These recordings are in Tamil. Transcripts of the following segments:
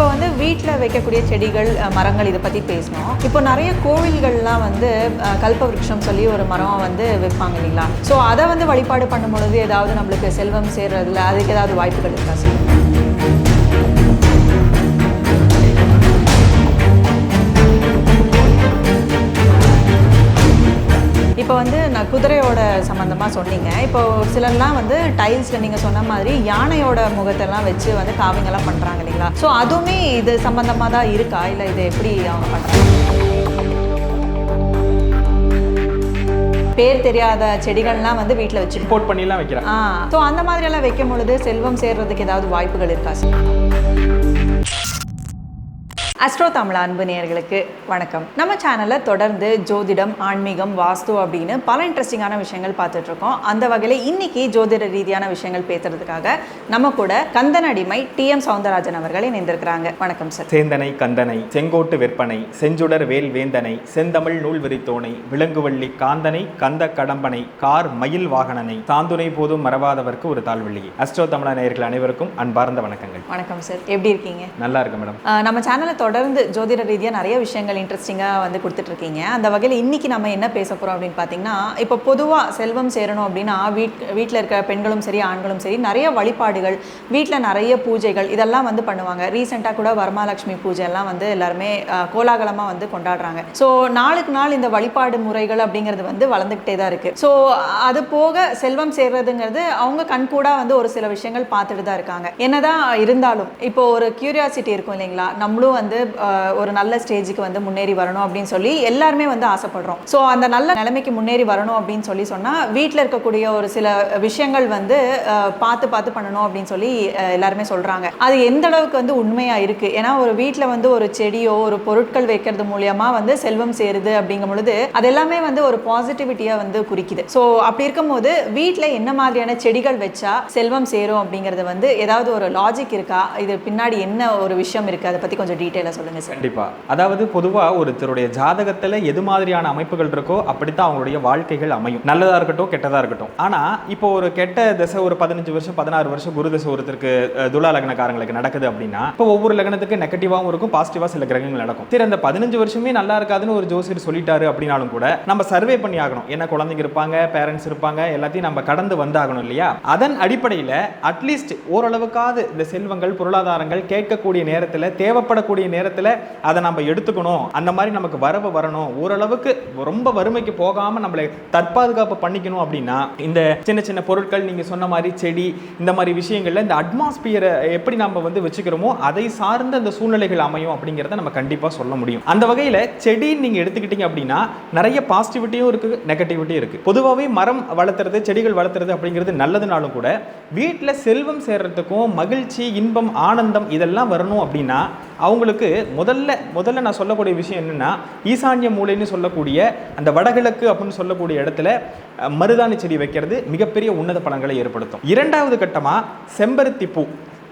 இப்போ வந்து வீட்டில் வைக்கக்கூடிய செடிகள் மரங்கள் இதை பற்றி பேசணும் இப்போ நிறைய கோவில்கள்லாம் வந்து அஹ், கல்பவருஷம் சொல்லி ஒரு மரம் வந்து வைப்பாங்க இல்லைங்களா? ஸோ அதை வந்து வழிபாடு பண்ணும் பொழுது ஏதாவது நம்மளுக்கு செல்வம் சேர்றதுல அதுக்கு ஏதாவது வாய்ப்புகள் இருக்கா சொல்லுங்கள் இப்போ வந்து நான் குதிரையோட சம்மந்தமாக சொன்னீங்க. இப்போ சிலர்லாம் வந்து டைல்ஸில் நீங்கள் சொன்ன மாதிரி யானையோட முகத்தெல்லாம் வச்சு வந்து காவிங்கெல்லாம் பண்ணுறாங்க இல்லைங்களா? ஸோ அதுவுமே இது சம்மந்தமாக தான் இருக்கா? இல்லை இது எப்படி அவங்க பண்ணுறாங்க பேர் தெரியாத செடிகள்லாம் வந்து வீட்டில் வச்சு இம்போர்ட் பண்ணிலாம் வைக்கிறேன் ஸோ அந்த மாதிரியெல்லாம் வைக்கும் பொழுது செல்வம் சேர்றதுக்கு ஏதாவது வாய்ப்புகள் இருக்கா சார் அஸ்ட்ரோ தமிழ் அன்பு நேயர்களுக்கு வணக்கம். நம்ம சேனலில் தொடர்ந்து ஜோதிடம் ஆன்மீகம் வாஸ்து அப்படின்னு பல இன்ட்ரெஸ்டிங்கான விஷயங்கள் பார்த்துட்டு இருக்கோம் அந்த வகையில் இன்னைக்கு ஜோதிட ரீதியான விஷயங்கள் பேசுறதுக்காக நம்ம கூட கந்தன் அடிமை டி எம் சவுந்தரராஜன் அவர்கள் இணைந்திருக்கிறாங்க. வணக்கம் சார். சேந்தனை கந்தனை செங்கோட்டு விற்பனை செஞ்சுடர் வேல் வேந்தனை செந்தமிழ் நூல் விரித்தோனை விலங்குவள்ளி காந்தனை கந்த கடம்பனை கார் மயில் வாகனனை தாந்துணை போதும் மறவாதவர்க்கு ஒரு தாழ்வள்ளி. அஸ்ட்ரோ தமிழா நேயர்கள் அனைவருக்கும் அன்பார்ந்த வணக்கங்கள். வணக்கம் சார். எப்படி இருக்கீங்க? நல்லா இருக்கு மேடம். நம்ம சேனலை தொடர்ந்து ஜோதிட ரீதியாக நிறைய விஷயங்கள் இன்ட்ரெஸ்டிங்காக வந்து கொடுத்துட்ருக்கீங்க. அந்த வகையில் இன்றைக்கி நம்ம என்ன பேச போகிறோம் அப்படின்னு பார்த்தீங்கன்னா இப்போ பொதுவாக செல்வம் சேரணும் அப்படின்னா வீட் வீட்டில் இருக்க பெண்களும் சரி ஆண்களும் சரி நிறைய வழிபாடுகள் வீட்டில் நிறைய பூஜைகள் இதெல்லாம் வந்து பண்ணுவாங்க. ரீசெண்டாக கூட வரமாலட்சுமி பூஜை எல்லாம் வந்து எல்லாருமே கோலாகலமாக வந்து கொண்டாடுறாங்க. ஸோ நாளுக்கு நாள் இந்த வழிபாடு முறைகள் அப்படிங்கிறது வந்து வளர்ந்துக்கிட்டே தான் இருக்குது ஸோ அது போக செல்வம் சேர்றதுங்கிறது அவங்க கண்கூடாக வந்து ஒரு சில விஷயங்கள் பார்த்துட்டு தான் இருக்காங்க. என்னதான் இருந்தாலும் இப்போ ஒரு கியூரியாசிட்டி இருக்கும் இல்லைங்களா? நம்மளும் வந்து ஒரு நல்ல ஸ்டேஜுக்கு வந்து முன்னேறி வரணும் அப்படின்னு சொல்லி எல்லாருமே வந்து ஆசைப்படுறோம். ஸோ அந்த நல்ல நிலைமைக்கு முன்னேறி வரணும் அப்படின்னு சொல்லி சொன்னால் வீட்டில் இருக்கக்கூடிய ஒரு சில விஷயங்கள் வந்து பார்த்து பார்த்து பண்ணணும் அப்படின்னு சொல்லி எல்லாருமே சொல்கிறாங்க அது எந்த அளவுக்கு வந்து உண்மையாக இருக்குது ஏன்னா ஒரு வீட்டில் வந்து ஒரு செடியோ ஒரு பொருட்கள் வைக்கிறது மூலியமாக வந்து செல்வம் சேருது அப்படிங்கும் பொழுது அது எல்லாமே வந்து ஒரு பாசிட்டிவிட்டியாக வந்து குறிக்குது. ஸோ அப்படி இருக்கும்போது வீட்டில் என்ன மாதிரியான செடிகள் வச்சா செல்வம் சேரும் அப்படிங்கிறது வந்து ஏதாவது ஒரு லாஜிக் இருக்கா? இது பின்னாடி என்ன ஒரு விஷயம் இருக்குது அதை பற்றி கொஞ்சம் டீட்டெயிலாக சொல்லுங்கள் சார். கண்டிப்பா. அதாவது பொதுவா ஒருத்தருடைய ஜாதகத்துல எது மாதிரியான அமைப்புகள் இருக்கோ அப்படித்தான் அவங்களுடைய வாழ்க்கைகள் அமையும். நல்லதா இருக்கட்டும் கெட்டதா இருக்கட்டும். ஆனா இப்போ ஒரு கெட்ட திசை ஒரு பதினஞ்சு வருஷம் பதினாறு வருஷம் குரு திசை ஒருத்தருக்கு துலா லக்னக்காரங்களுக்கு நடக்குது அப்படின்னா இப்போ ஒவ்வொரு லக்னத்துக்கு நெகட்டிவாகவும் இருக்கும் பாசிட்டிவா சில கிரகங்கள் நடக்கும். சரி அந்த பதினஞ்சு வருஷமே நல்லா இருக்காதுன்னு ஒரு ஜோசியர் சொல்லிட்டாரு அப்படின்னாலும் கூட நம்ம சர்வே பண்ணி ஆகணும். என்ன குழந்தைங்க இருப்பாங்க பேரண்ட்ஸ் இருப்பாங்க எல்லாத்தையும் நம்ம கடந்து வந்தாகணும் இல்லையா? அதன் அடிப்படையில் அட்லீஸ்ட் ஓரளவுக்காவது இந்த செல்வங்கள் பொருளாதாரங்கள் கேட்கக்கூடிய நேரத்தில் தேவைப்படக்கூடிய நேரத்தில் அதை நம்ம எடுத்துக்கணும். அந்த மாதிரி நமக்கு வரவு வரணும். ஓரளவுக்கு ரொம்ப வறுமைக்கு போகாமல் நம்மளை தற்பாதுகாப்பு பண்ணிக்கணும் அப்படின்னா இந்த சின்ன சின்ன பொருட்கள் நீங்கள் சொன்ன மாதிரி செடி இந்த மாதிரி விஷயங்களில் இந்த அட்மாஸ்பியரை எப்படி நம்ம வந்து வச்சுக்கிறோமோ அதை சார்ந்த அந்த சூழ்நிலைகள் அமையும் அப்படிங்கிறத நம்ம கண்டிப்பாக சொல்ல முடியும். அந்த வகையில் செடின்னு நீங்கள் எடுத்துக்கிட்டீங்க அப்படின்னா நிறைய பாசிட்டிவிட்டியும் இருக்குது நெகட்டிவிட்டியும் இருக்குது பொதுவாகவே மரம் வளர்த்துறது செடிகள் வளர்த்துறது அப்படிங்கிறது நல்லதுனாலும் கூட வீட்டில் செல்வம் சேர்றதுக்கும் மகிழ்ச்சி இன்பம் ஆனந்தம் இதெல்லாம் வரணும் அப்படின்னா அவங்களுக்கு முதல்ல முதல்ல நான் சொல்லக்கூடிய விஷயம் என்னன்னா ஈசான்ய மூலைன்னு சொல்லக்கூடிய அந்த வடகிழக்கு அப்படின்னு சொல்லக்கூடிய இடத்துல மருதாணி செடி வைக்கிறது மிகப்பெரிய உன்னத பலன்களை ஏற்படுத்தும். இரண்டாவது கட்டமாக செம்பருத்தி பூ.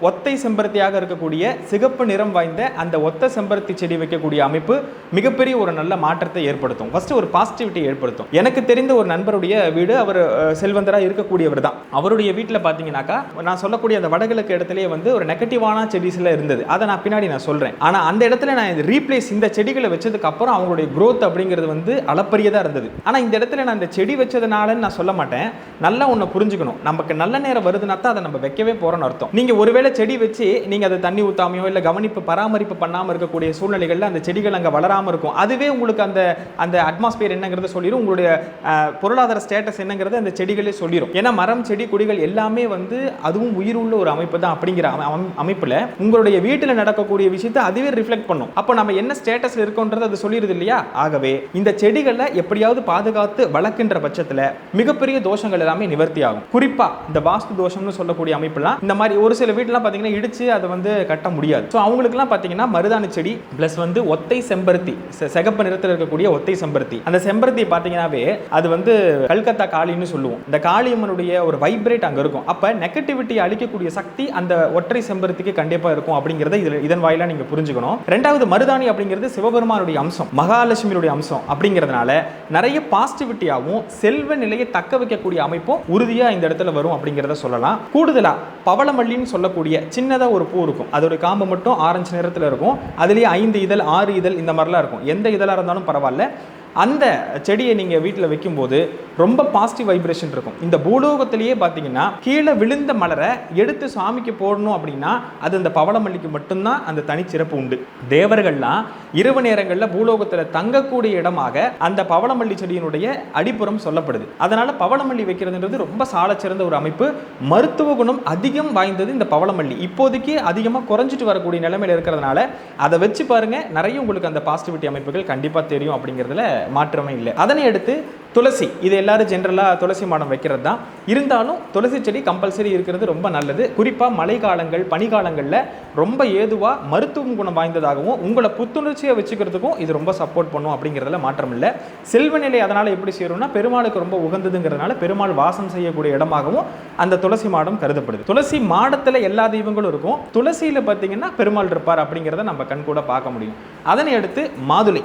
ஒத்தை செம்பருத்தியாக இருக்கக்கூடிய சிகப்பு நிறம் வாய்ந்த அந்த ஒத்த செம்பருத்தி செடி வைக்கக்கூடிய அமைப்பு மிகப்பெரிய ஒரு நல்ல மாற்றத்தை ஏற்படுத்தும். ஃபர்ஸ்ட் ஒரு பாசிட்டிவிட்டி ஏற்படுத்தும். எனக்கு தெரிந்த ஒரு நண்பருடைய வீடு அவர் செல்வந்தராக இருக்கக்கூடியவர் தான். அவருடைய வீட்டில் பார்த்தீங்கன்னாக்கா நான் சொல்லக்கூடிய அந்த வடகிழக்கு இடத்துலயே வந்து ஒரு நெகட்டிவான செடிஸ்லாம் இருந்தது. அதை நான் பின்னாடி நான் சொல்றேன். ஆனால் அந்த இடத்துல நான் இது ரீப்ளேஸ் இந்த செடிகளை வச்சதுக்கு அப்புறம் அவங்களுடைய குரோத் அப்படிங்கிறது வந்து அளப்பரியதாக இருந்தது. ஆனால் இந்த இடத்துல நான் இந்த செடி வச்சதுனாலன்னு நான் சொல்ல மாட்டேன். நல்லா ஒன்று புரிஞ்சுக்கணும். நமக்கு நல்ல நேரம் வருதுன்னா தான் அதை நம்ம வைக்கவே போறோம்னு அர்த்தம். நீங்க ஒருவேளை ஒருவேளை செடி வச்சு நீங்கள் அதை தண்ணி ஊற்றாமையோ இல்லை கவனிப்பு பராமரிப்பு பண்ணாமல் இருக்கக்கூடிய சூழ்நிலைகளில் அந்த செடிகள் அங்கே வளராமல் இருக்கும். அதுவே உங்களுக்கு அந்த அந்த அட்மாஸ்பியர் என்னங்கிறத சொல்லிடும் உங்களுடைய பொருளாதார ஸ்டேட்டஸ் என்னங்கிறத அந்த செடிகளே சொல்லிடும் ஏன்னா மரம் செடி கொடிகள் எல்லாமே வந்து அதுவும் உயிர் உள்ள ஒரு அமைப்பு தான் அப்படிங்கிற அமைப்பில் உங்களுடைய வீட்டில் நடக்கக்கூடிய விஷயத்தை அதுவே ரிஃப்ளெக்ட் பண்ணும். அப்போ நம்ம என்ன ஸ்டேட்டஸில் இருக்கோன்றது அது சொல்லிடுது இல்லையா? ஆகவே இந்த செடிகளை எப்படியாவது பாதுகாத்து வளர்க்கின்ற பட்சத்தில் மிகப்பெரிய தோஷங்கள் எல்லாமே நிவர்த்தி ஆகும். குறிப்பாக இந்த வாஸ்து தோஷம்னு சொல்லக்கூடிய அமைப்புலாம் இந்த மாதிரி ஒரு சில வீட்டில் வீட்டுலாம் பார்த்தீங்கன்னா இடிச்சு அதை வந்து கட்ட முடியாது. ஸோ அவங்களுக்குலாம் பார்த்தீங்கன்னா மருதாணி செடி ப்ளஸ் வந்து ஒத்தை செம்பருத்தி செ- சிகப்பு நிறத்தில் இருக்கக்கூடிய ஒத்தை செம்பருத்தி. அந்த செம்பருத்தி பார்த்தீங்கன்னாவே அது வந்து கல்கத்தா காளின்னு சொல்லுவோம். இந்த காளியம்மனுடைய ஒரு வைப்ரேட் அங்க இருக்கும். அப்போ நெகட்டிவிட்டி அழிக்கக்கூடிய சக்தி அந்த ஒற்றை செம்பருத்திக்கு கண்டிப்பா இருக்கும் அப்படிங்கறத இதில் இதன் வாயிலாக நீங்க புரிஞ்சுக்கணும். ரெண்டாவது மருதாணி அப்படிங்கிறது சிவபெருமானுடைய அம்சம் மகாலட்சுமியுடைய அம்சம் அப்படிங்கிறதுனால நிறைய பாசிட்டிவிட்டியாகவும் செல்வ நிலையை தக்க வைக்கக்கூடிய அமைப்பும் உறுதியா இந்த இடத்துல வரும் அப்படிங்கிறத சொல்லலாம். கூடுதலா பவளமல்லின்னு சொல்லக்கூடிய இருக்கக்கூடிய சின்னதாக ஒரு பூ இருக்கும். அதோடைய காம்பு மட்டும் ஆரஞ்சு நிறத்தில் இருக்கும். அதுலேயே ஐந்து இதழ் ஆறு இதழ் இந்த மாதிரிலாம் இருக்கும். எந்த இதழாக இருந்தாலும் பரவாயில்ல. அந்த செடியை நீங்கள் வீட்டில் வைக்கும்போது ரொம்ப பாசிட்டிவ் வைப்ரேஷன் இருக்கும். இந்த பூலோகத்திலேயே பார்த்தீங்கன்னா கீழே விழுந்த மலரை எடுத்து சாமிக்கு போடணும் அப்படின்னா அது அந்த பவளமல்லிக்கு மட்டும்தான் அந்த தனிச்சிறப்பு உண்டு. தேவர்கள்லாம் இரவு நேரங்களில் பூலோகத்தில் தங்கக்கூடிய இடமாக அந்த பவளமல்லி செடியினுடைய அடிப்புறம் சொல்லப்படுது. அதனால் பவளமல்லி வைக்கிறதுன்றது ரொம்ப சாலச்சிறந்த ஒரு அமைப்பு. மருத்துவ குணம் அதிகம் வாய்ந்தது இந்த பவளமல்லி. இப்போதைக்கு அதிகமாக குறைஞ்சிட்டு வரக்கூடிய நிலைமையில் இருக்கிறதுனால அதை வச்சு பாருங்கள் நிறைய உங்களுக்கு அந்த பாசிட்டிவிட்டி அமைப்புகள் கண்டிப்பாக தெரியும் அப்படிங்கிறதுல மாற்றமே இல்லை. அதனை அடுத்து துளசி. இது எல்லாரும் ஜென்ரலாக துளசி மாடம் வைக்கிறது தான் இருந்தாலும் துளசி செடி கம்பல்சரி இருக்கிறது ரொம்ப நல்லது. குறிப்பாக மழைக்காலங்கள் பனிக்காலங்களில் ரொம்ப ஏதுவாக மருத்துவம் குணம் வாய்ந்ததாகவும் உங்களை புத்துணர்ச்சியை வச்சுக்கிறதுக்கும் இது ரொம்ப சப்போர்ட் பண்ணும் அப்படிங்கிறதுல மாற்றம் இல்லை. செல்வ நிலை அதனால் எப்படி செய்யணும்னா பெருமாளுக்கு ரொம்ப உகந்ததுங்கிறதுனால பெருமாள் வாசம் செய்யக்கூடிய இடமாகவும் அந்த துளசி மாடம் கருதப்படுது. துளசி மாடத்தில் எல்லா தெய்வங்களும் இருக்கும். துளசியில் பார்த்தீங்கன்னா பெருமாள் இருப்பார் அப்படிங்கிறத நம்ம கண் கூட பார்க்க முடியும். அதனை அடுத்து மாதுளை.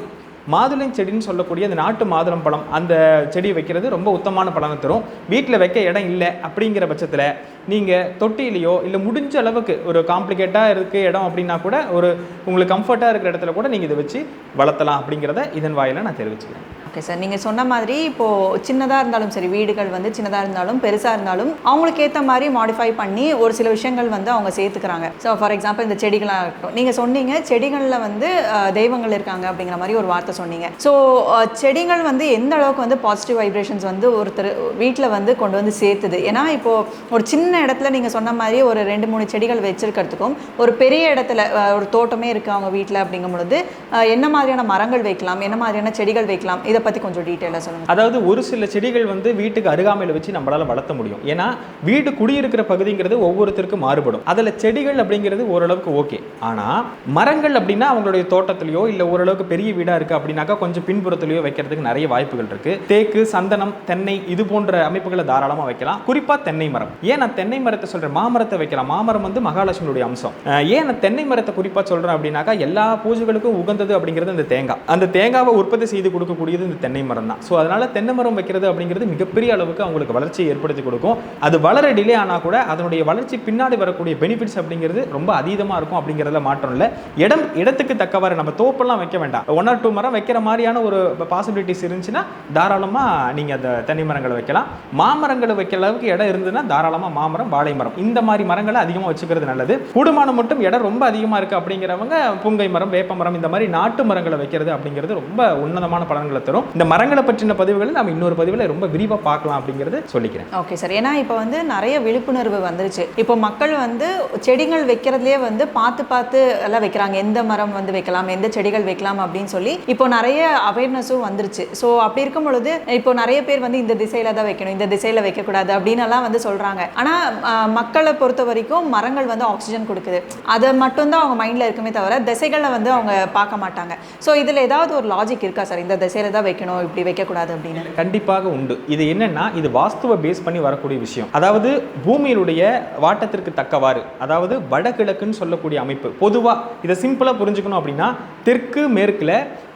மாதுளை செடின்னு சொல்லக்கூடிய அந்த நாட்டு மாதுளம் பழம் அந்த செடி வைக்கிறது ரொம்ப உத்தமான பலனை தரும். வீட்டில் வைக்க இடம் இல்லை அப்படிங்கிற பட்சத்தில் நீங்கள் தொட்டியிலையோ இல்லை முடிஞ்ச அளவுக்கு ஒரு காம்ப்ளிகேட்டாக இருக்க இடம் அப்படின்னா கூட ஒரு உங்களுக்கு கம்ஃபர்ட்டாக இருக்கிற இடத்துல கூட நீங்கள் இதை வச்சு வளர்த்தலாம் அப்படிங்கிறத இதன் வாயில் நான் தெரிவிச்சுக்கிறேன். ஓகே சார் நீங்கள் சொன்ன மாதிரி இப்போது சின்னதாக இருந்தாலும் சரி வீடுகள் வந்து சின்னதாக இருந்தாலும் பெருசாக இருந்தாலும் அவங்களுக்கு ஏற்ற மாதிரி மாடிஃபை பண்ணி ஒரு சில விஷயங்கள் வந்து அவங்க சேர்த்துக்கிறாங்க. ஸோ ஃபார் எக்ஸாம்பிள் இந்த செடிகளாக இருக்கட்டும். நீங்கள் சொன்னீங்க செடிகளில் வந்து தெய்வங்கள் இருக்காங்க அப்படிங்கிற மாதிரி ஒரு வார்த்தை சொன்னீங்க. ஸோ செடிகள் வந்து எந்த அளவுக்கு வந்து பாசிட்டிவ் வைப்ரேஷன்ஸ் வந்து ஒருத்தர் வீட்டில் வந்து கொண்டு வந்து சேர்த்துது? ஏன்னா இப்போது ஒரு சின்ன இடத்துல நீங்கள் சொன்ன மாதிரி ஒரு ரெண்டு மூணு செடிகள் வச்சுருக்கிறதுக்கும் ஒரு பெரிய இடத்துல ஒரு தோட்டமே இருக்குது அவங்க வீட்டில் அப்படிங்கும் பொழுது என்ன மாதிரியான மரங்கள் வைக்கலாம்? என்ன மாதிரியான செடிகள் வைக்கலாம்? இதை பற்றி கொஞ்சம் டீட்டெயிலாக சொல்லுங்கள் அதாவது ஒரு சில செடிகள் வந்து வீட்டுக்கு அருகாமையில் வச்சு நம்மளால வளர்த்த முடியும். ஏன்னா வீடு குடியிருக்கிற பகுதிங்கிறது ஒவ்வொருத்தருக்கும் மாறுபடும். அதில் செடிகள் அப்படிங்கிறது ஓரளவுக்கு ஓகே ஆனால் மரங்கள் அப்படின்னா அவங்களுடைய தோட்டத்திலையோ இல்லை ஓரளவுக்கு பெரிய வீடாக இருக்குது அப்படின்னாக்கா கொஞ்சம் பின்புறத்துலையோ வைக்கிறதுக்கு நிறைய வாய்ப்புகள் இருக்கு. தேக்கு சந்தனம் தென்னை இது போன்ற அமைப்புகளை தாராளமாக வைக்கலாம். குறிப்பாக தென்னை மரம். ஏன் நான் தென்னை மரத்தை சொல்கிறேன் மாமரத்தை வைக்கலாம். மாமரம் வந்து மகாலட்சுமியுடைய அம்சம். ஏன் நான் தென்னை மரத்தை குறிப்பாக சொல்கிறேன் அப்படின்னாக்கா எல்லா பூஜைகளுக்கும் உகந்தது அப்படிங்கிறது இந்த தேங்காய். அந்த தேங்காவை உற்பத்தி செய்து கொடுக்கக்கூடியது இந்த தென்னை மரம் தான். ஸோ அதனால் தென்னை மரம் வைக்கிறது அப்படிங்கிறது மிகப்பெரிய அளவுக்கு அவங்களுக்கு வளர்ச்சியை ஏற்படுத்தி கொடுக்கும். அது வளர டிலே ஆனால் கூட அதனுடைய வளர்ச்சி பின்னாடி வரக்கூடிய பெனிஃபிட்ஸ் அப்படிங்கிறது ரொம்ப அதீதமாக இருக்கும் அப்படிங்கிறதுல மாற்றம் இல்லை. இடம் இடத்துக்கு தக்கவாறு நம்ம தோப்பெல்லாம் வைக்க வேண்டாம். ஒன் ஆர் டூ மரம் வைக்கிற மாதிரியான ஒரு பாசிபிலிட்டிஸ் இருந்துச்சுன்னா தாராளமாக நீங்கள் அந்த தென்னை மரங்களை வைக்கலாம். மாமரங்களை வைக்கிற அளவுக்கு இடம் இருந்ததுன்னா தாராளமாக மாமரம் வாழை மரம். இந்த மாதிரி மரங்களை அதிகமாக வச்சுக்கிறது நல்லது. கூடுமானம் மட்டும் இடம் ரொம்ப அதிகமாக இருக்குது அப்படிங்கிறவங்க புங்கை மரம் வேப்ப மரம் இந்த மாதிரி நாட்டு மரங்களை வைக்கிறது அப்படிங்கிறது ரொம்ப உன்னதமான பலன்களை தரும். இந்த மரங்களை பற்றின பதிவுகளை நம்ம இன்னொரு பதிவில் ரொம்ப விரிவாக பார்க்கலாம் அப்படிங்கிறது சொல்லிக்கிறேன். ஓகே சார் ஏன்னா இப்போ வந்து நிறைய விழிப்புணர்வு வந்துருச்சு. இப்போ மக்கள் வந்து செடிகள் வைக்கிறதுலே வந்து பார்த்து பார்த்து எல்லாம் வைக்கிறாங்க. எந்த மரம் வந்து வைக்கலாம் எந்த செடிகள் வைக்கலாம் அப்படின்னு சொல்லி இப்போ நிறைய அவேர்னஸும் வந்துருச்சு. ஸோ அப்படி இருக்கும் பொழுது இப்போ நிறைய பேர் வந்து இந்த திசையில தான் வைக்கணும் இந்த திசையில வைக்கக்கூடாது அப்படின்னு எல்லாம் வந்து சொல்றாங்க. ஆனால் மக்களை பொறுத்த வரைக்கும் மரங்கள் வந்து ஆக்சிஜன் கொடுக்குது. அதை மட்டும்தான் அவங்க மைண்ட்ல இருக்குமே தவிர திசைகளை வந்து அவங்க பார்க்க மாட்டாங்க. ஸோ இதில் ஏதாவது ஒரு லாஜிக் இருக்கா சார் இந்த திசையில தான் வைக்கணும் இப்படி வைக்கக்கூடாது அப்படின்னு. கண்டிப்பாக உண்டு. இது என்னன்னா இது வாஸ்துவ பேஸ் பண்ணி வரக்கூடிய விஷயம். அதாவது பூமியினுடைய வாட்டத்திற்கு தக்கவாறு அதாவது வடகிழக்குன்னு சொல்லக்கூடிய அமைப்பு. பொதுவா இதை சிம்பிளா புரிஞ்சுக்கணும் அப்படின்னா தெற்கு மேற்குல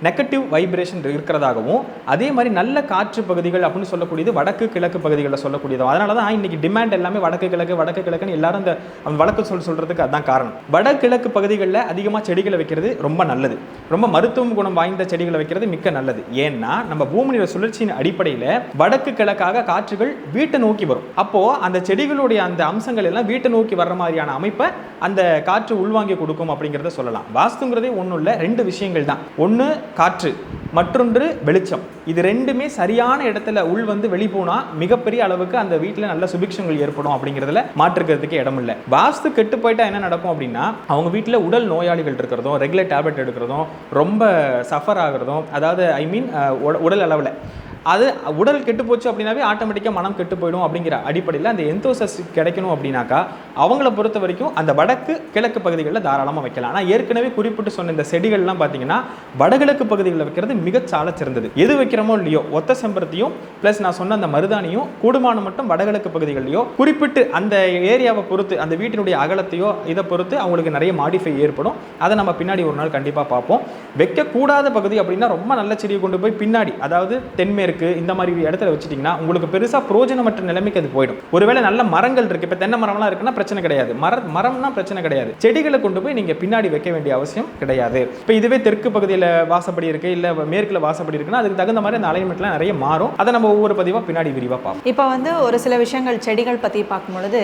நெகட்டிவ் வைப்ரேஷன் இருக்கிறதாகவும் அதே மாதிரி நல்ல காற்று பகுதிகள் அப்படின்னு சொல்லக்கூடியது வடக்கு கிழக்கு பகுதிகளில் சொல்லக்கூடியது. அதனால தான் இன்னைக்கு டிமாண்ட் எல்லாமே வடக்கு கிழக்கு வடக்கு கிழக்குன்னு எல்லாரும் இந்த அந்த வழக்கு சொல் சொல்கிறதுக்கு அதுதான் காரணம். வடகிழக்கு பகுதிகளில் அதிகமாக செடிகளை வைக்கிறது ரொம்ப நல்லது. ரொம்ப மருத்துவ குணம் வாய்ந்த செடிகளை வைக்கிறது மிக்க நல்லது. ஏன்னா நம்ம பூமியோட சுழற்சியின் அடிப்படையில் வடக்கு கிழக்காக காற்றுகள் வீட்டை நோக்கி வரும். அப்போது அந்த செடிகளுடைய அந்த அம்சங்கள் எல்லாம் வீட்டை நோக்கி வர்ற மாதிரியான அமைப்பை அந்த காற்று உள்வாங்கி கொடுக்கும் அப்படிங்கிறத சொல்லலாம். வாஸ்துங்கிறதே ஒன்றும் இல்லை ரெண்டு விஷயங்கள் தான். ஒன்று காற்று. மற்றொன்று வெளிச்சம். இது ரெண்டுமே சரியான இடத்துல உள் வந்து வெளி போனால் மிகப்பெரிய அளவுக்கு அந்த வீட்டில் நல்ல சுபிக்ஷங்கள் ஏற்படும் அப்படிங்கிறதுல மாற்றுக்கிறதுக்கு இடம் இல்லை வாஸ்து கெட்டு போயிட்டா என்ன நடக்கும் அப்படின்னா அவங்க வீட்டில் உடல் நோயாளிகள் இருக்கிறதும் ரெகுலர் டேப்லெட் எடுக்கிறதும் ரொம்ப சஃபர் ஆகிறதும் அதாவது ஐ மீன் உடல் அளவில். அது உடல் கெட்டு போச்சு அப்படின்னாவே ஆட்டோமேட்டிக்காக மனம் கெட்டு போயிடும் அப்படிங்கிற அடிப்படையில் அந்த எந்தோசஸ் கிடைக்கணும் அப்படின்னாக்கா அவங்கள பொறுத்த வரைக்கும் அந்த வடக்கு கிழக்கு பகுதிகளில் தாராளமாக வைக்கலாம். ஆனால் ஏற்கனவே குறிப்பிட்டு சொன்ன இந்த செடிகள்லாம் பார்த்தீங்கன்னா வடகிழக்கு பகுதிகளில் வைக்கிறது மிகச் சால சிறந்தது. எது வைக்கிறோமோ இல்லையோ ஒத்த செம்பருத்தியும் ப்ளஸ் நான் சொன்ன அந்த மருதாணியும் கூடுமானம் மட்டும் வடகிழக்கு பகுதிகளிலையோ குறிப்பிட்டு அந்த ஏரியாவை பொறுத்து அந்த வீட்டினுடைய அகலத்தையோ இதை பொறுத்து அவங்களுக்கு நிறைய மாடிஃபை ஏற்படும். அதை நம்ம பின்னாடி ஒரு நாள் கண்டிப்பாக பார்ப்போம். வைக்கக்கூடாத பகுதி அப்படின்னா ரொம்ப நல்ல செடியை கொண்டு போய் பின்னாடி அதாவது தென்மேற்கு இருக்கு இந்த மாதிரி இடத்துல வச்சுட்டிங்கன்னா உங்களுக்கு பெருசா பிரோஜனமற்ற நிலைமைக்கு அது போயிடும். ஒருவேளை நல்ல மரங்கள் இருக்கு இப்போ தென்னை மரம்லாம் இருக்குன்னா பிரச்சனை கிடையாது. மர மரம்னா பிரச்சனை கிடையாது. செடிகளை கொண்டு போய் நீங்கள் பின்னாடி வைக்க வேண்டிய அவசியம் கிடையாது. இப்போ இதுவே தெற்கு பகுதியில் வாசப்படி இருக்குது இல்லை மேற்கில் வாசப்படி இருக்குன்னா அதுக்கு தகுந்த மாதிரி அந்த அலைன்மெண்ட்லாம் நிறைய மாறும். அதை நம்ம ஒவ்வொரு பதிவாக பின்னாடி விரிவா பார்ப்போம். இப்போ வந்து ஒரு சில விஷயங்கள் செடிகள் பற்றி பார்க்கும்பொழுது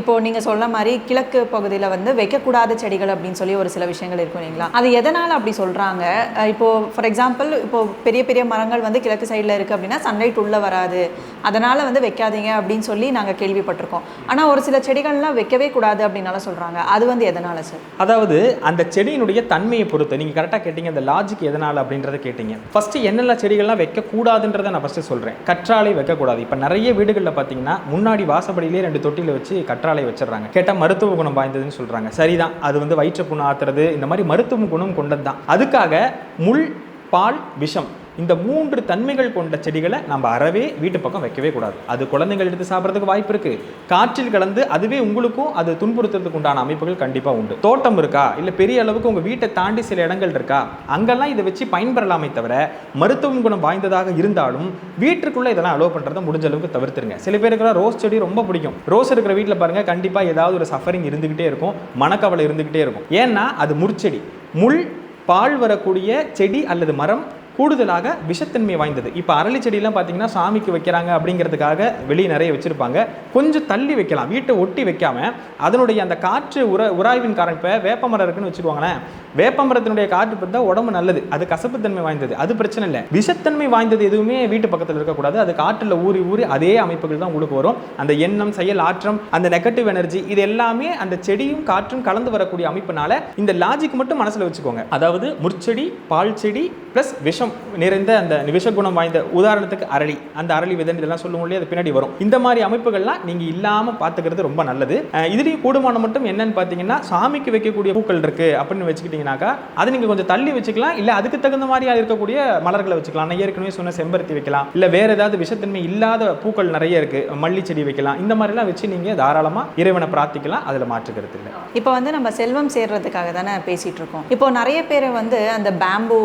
இப்போ நீங்கள் சொல்ல மாதிரி கிழக்கு பகுதியில் வந்து வைக்கக்கூடாத செடிகள் அப்படின்னு சொல்லி ஒரு சில விஷயங்கள் இருக்கும் இல்லைங்களா? அது எதனால் அப்படி சொல்கிறாங்க இப்போ ஃபார் எக்ஸாம்பிள் இப்போ பெரிய பெரிய மரங்கள் வந்து கிழக்கு சைடில் இருக்குது அப்படின்னா சன்லைட் உள்ளே வராது. அதனால் வந்து வைக்காதீங்க அப்படின்னு சொல்லி நாங்கள் கேள்விப்பட்டிருக்கோம். ஆனால் ஒரு சில செடிகள்லாம் வைக்கவே கூடாது அப்படின்னால சொல்கிறாங்க அது வந்து எதனால் சார் அதாவது அந்த செடியினுடைய தன்மையை பொறுத்து நீங்கள் கரெக்டாக கேட்டீங்க அந்த லாஜிக் எதனால் அப்படின்றத கேட்டீங்க. ஃபர்ஸ்ட் என்னென்ன செடிகள்லாம் வைக்கக்கூடாதுன்றதை நான் ஃபஸ்ட்டு சொல்கிறேன் கற்றாழை வைக்கக்கூடாது. இப்போ நிறைய வீடுகளில் பார்த்தீங்கன்னா முன்னாடி வாசப்படியிலே ரெண்டு தொட்டியில் வச்சு கற்றாழை வச்சிடுறாங்க. கேட்டால் மருத்துவ குணம் வாய்ந்ததுன்னு சொல்கிறாங்க சரிதான். அது வந்து வயிற்று புண்ணு ஆத்துறது இந்த மாதிரி மருத்துவ குணம் கொண்டது தான் அதுக்காக முள் பால் விஷம் இந்த மூன்று தன்மைகள் கொண்ட செடிகளை நம்ம அறவே வீட்டு பக்கம் வைக்கவே கூடாது. அது குழந்தைகள் எடுத்து சாப்பிட்றதுக்கு வாய்ப்பு இருக்குது காற்றில் கலந்து அதுவே உங்களுக்கும் அது துன்புறுத்துறதுக்கு உண்டான அமைப்புகள் கண்டிப்பாக உண்டு. தோட்டம் இருக்கா? இல்லை பெரிய அளவுக்கு உங்கள் வீட்டை தாண்டி சில இடங்கள் இருக்கா? அங்கெல்லாம் இதை வச்சு பயன்பெறலாமே தவிர மருத்துவம் குணம் வாய்ந்ததாக இருந்தாலும் வீட்டுக்குள்ளே இதெல்லாம் அலோவ் பண்ணுறதை முடிஞ்ச அளவுக்கு தவிர்த்துருங்க. சில பேருக்குலாம் ரோஸ் செடி ரொம்ப பிடிக்கும். ரோஸ் இருக்கிற வீட்டில் பாருங்கள் கண்டிப்பாக ஏதாவது ஒரு சஃபரிங் இருந்துக்கிட்டே இருக்கும். மனக்கவலை இருந்துக்கிட்டே இருக்கும். ஏன்னா அது முற்செடி முள் பால் வரக்கூடிய செடி அல்லது மரம் கூடுதலாக விஷத்தன்மை வாய்ந்தது. இப்போ அரளி செடியெல்லாம் பார்த்தீங்கன்னா சாமிக்கு வைக்கிறாங்க அப்படிங்கிறதுக்காக வெளியே நிறைய வச்சுருப்பாங்க. கொஞ்சம் தள்ளி வைக்கலாம். வீட்டை ஒட்டி வைக்காம அதனுடைய அந்த காற்று உர உராய்வின் காரணம் இப்போ வேப்பமரம் இருக்குன்னு வச்சுக்கோங்களேன். வேப்பமரத்தினுடைய காற்று பார்த்தா உடம்பு நல்லது. அது கசப்புத்தன்மை வாய்ந்தது. அது பிரச்சனை இல்லை. விஷத்தன்மை வாய்ந்தது எதுவுமே வீட்டு பக்கத்தில் இருக்கக்கூடாது. அது காற்றில் ஊறி ஊறி அதே அமைப்புகள் தான் உங்களுக்கு வரும். அந்த எண்ணம் செயல் ஆற்றம் அந்த நெகட்டிவ் எனர்ஜி இது எல்லாமே அந்த செடியும் காற்றும் கலந்து வரக்கூடிய அமைப்புனால இந்த லாஜிக் மட்டும் மனசில் வச்சுக்கோங்க. அதாவது முற்செடி பால் செடி ப்ளஸ் விஷம் நிறைந்த அந்த விஷகுணம் வாய்ந்த உதாரணத்துக்கு அரளி. அந்த அரளி விதன் இதெல்லாம் சொல்லுவோம் இல்லையா அது பின்னாடி வரும். இந்த மாதிரி அமைப்புகள்லாம் நீங்கள் இல்லாமல் பார்த்துக்கிறது ரொம்ப நல்லது. இதுலேயும் கூடுமானம் மட்டும் என்னன்னு பார்த்தீங்கன்னா சாமிக்கு வைக்கக்கூடிய பூக்கள் இருக்குது அப்படின்னு வச்சுக்கிட்டீங்கன்னாக்கா அதை நீங்கள் கொஞ்சம் தள்ளி வச்சுக்கலாம். இல்லை அதுக்கு தகுந்த மாதிரி இருக்கக்கூடிய மலர்களை வச்சுக்கலாம். நான் ஏற்கனவே சொன்ன செம்பருத்தி வைக்கலாம். இல்லை வேறு ஏதாவது விஷத்தன்மை இல்லாத பூக்கள் நிறைய இருக்குது மல்லி செடி வைக்கலாம். இந்த மாதிரிலாம் வச்சு நீங்கள் தாராளமாக இறைவனை பிரார்த்திக்கலாம். அதில் மாற்றுக்கிறது இல்லை. இப்போ வந்து நம்ம செல்வம் சேர்றதுக்காக தானே பேசிகிட்டு இருக்கோம். இப்போ நிறைய பேர் வந்து அந்த பேம்பு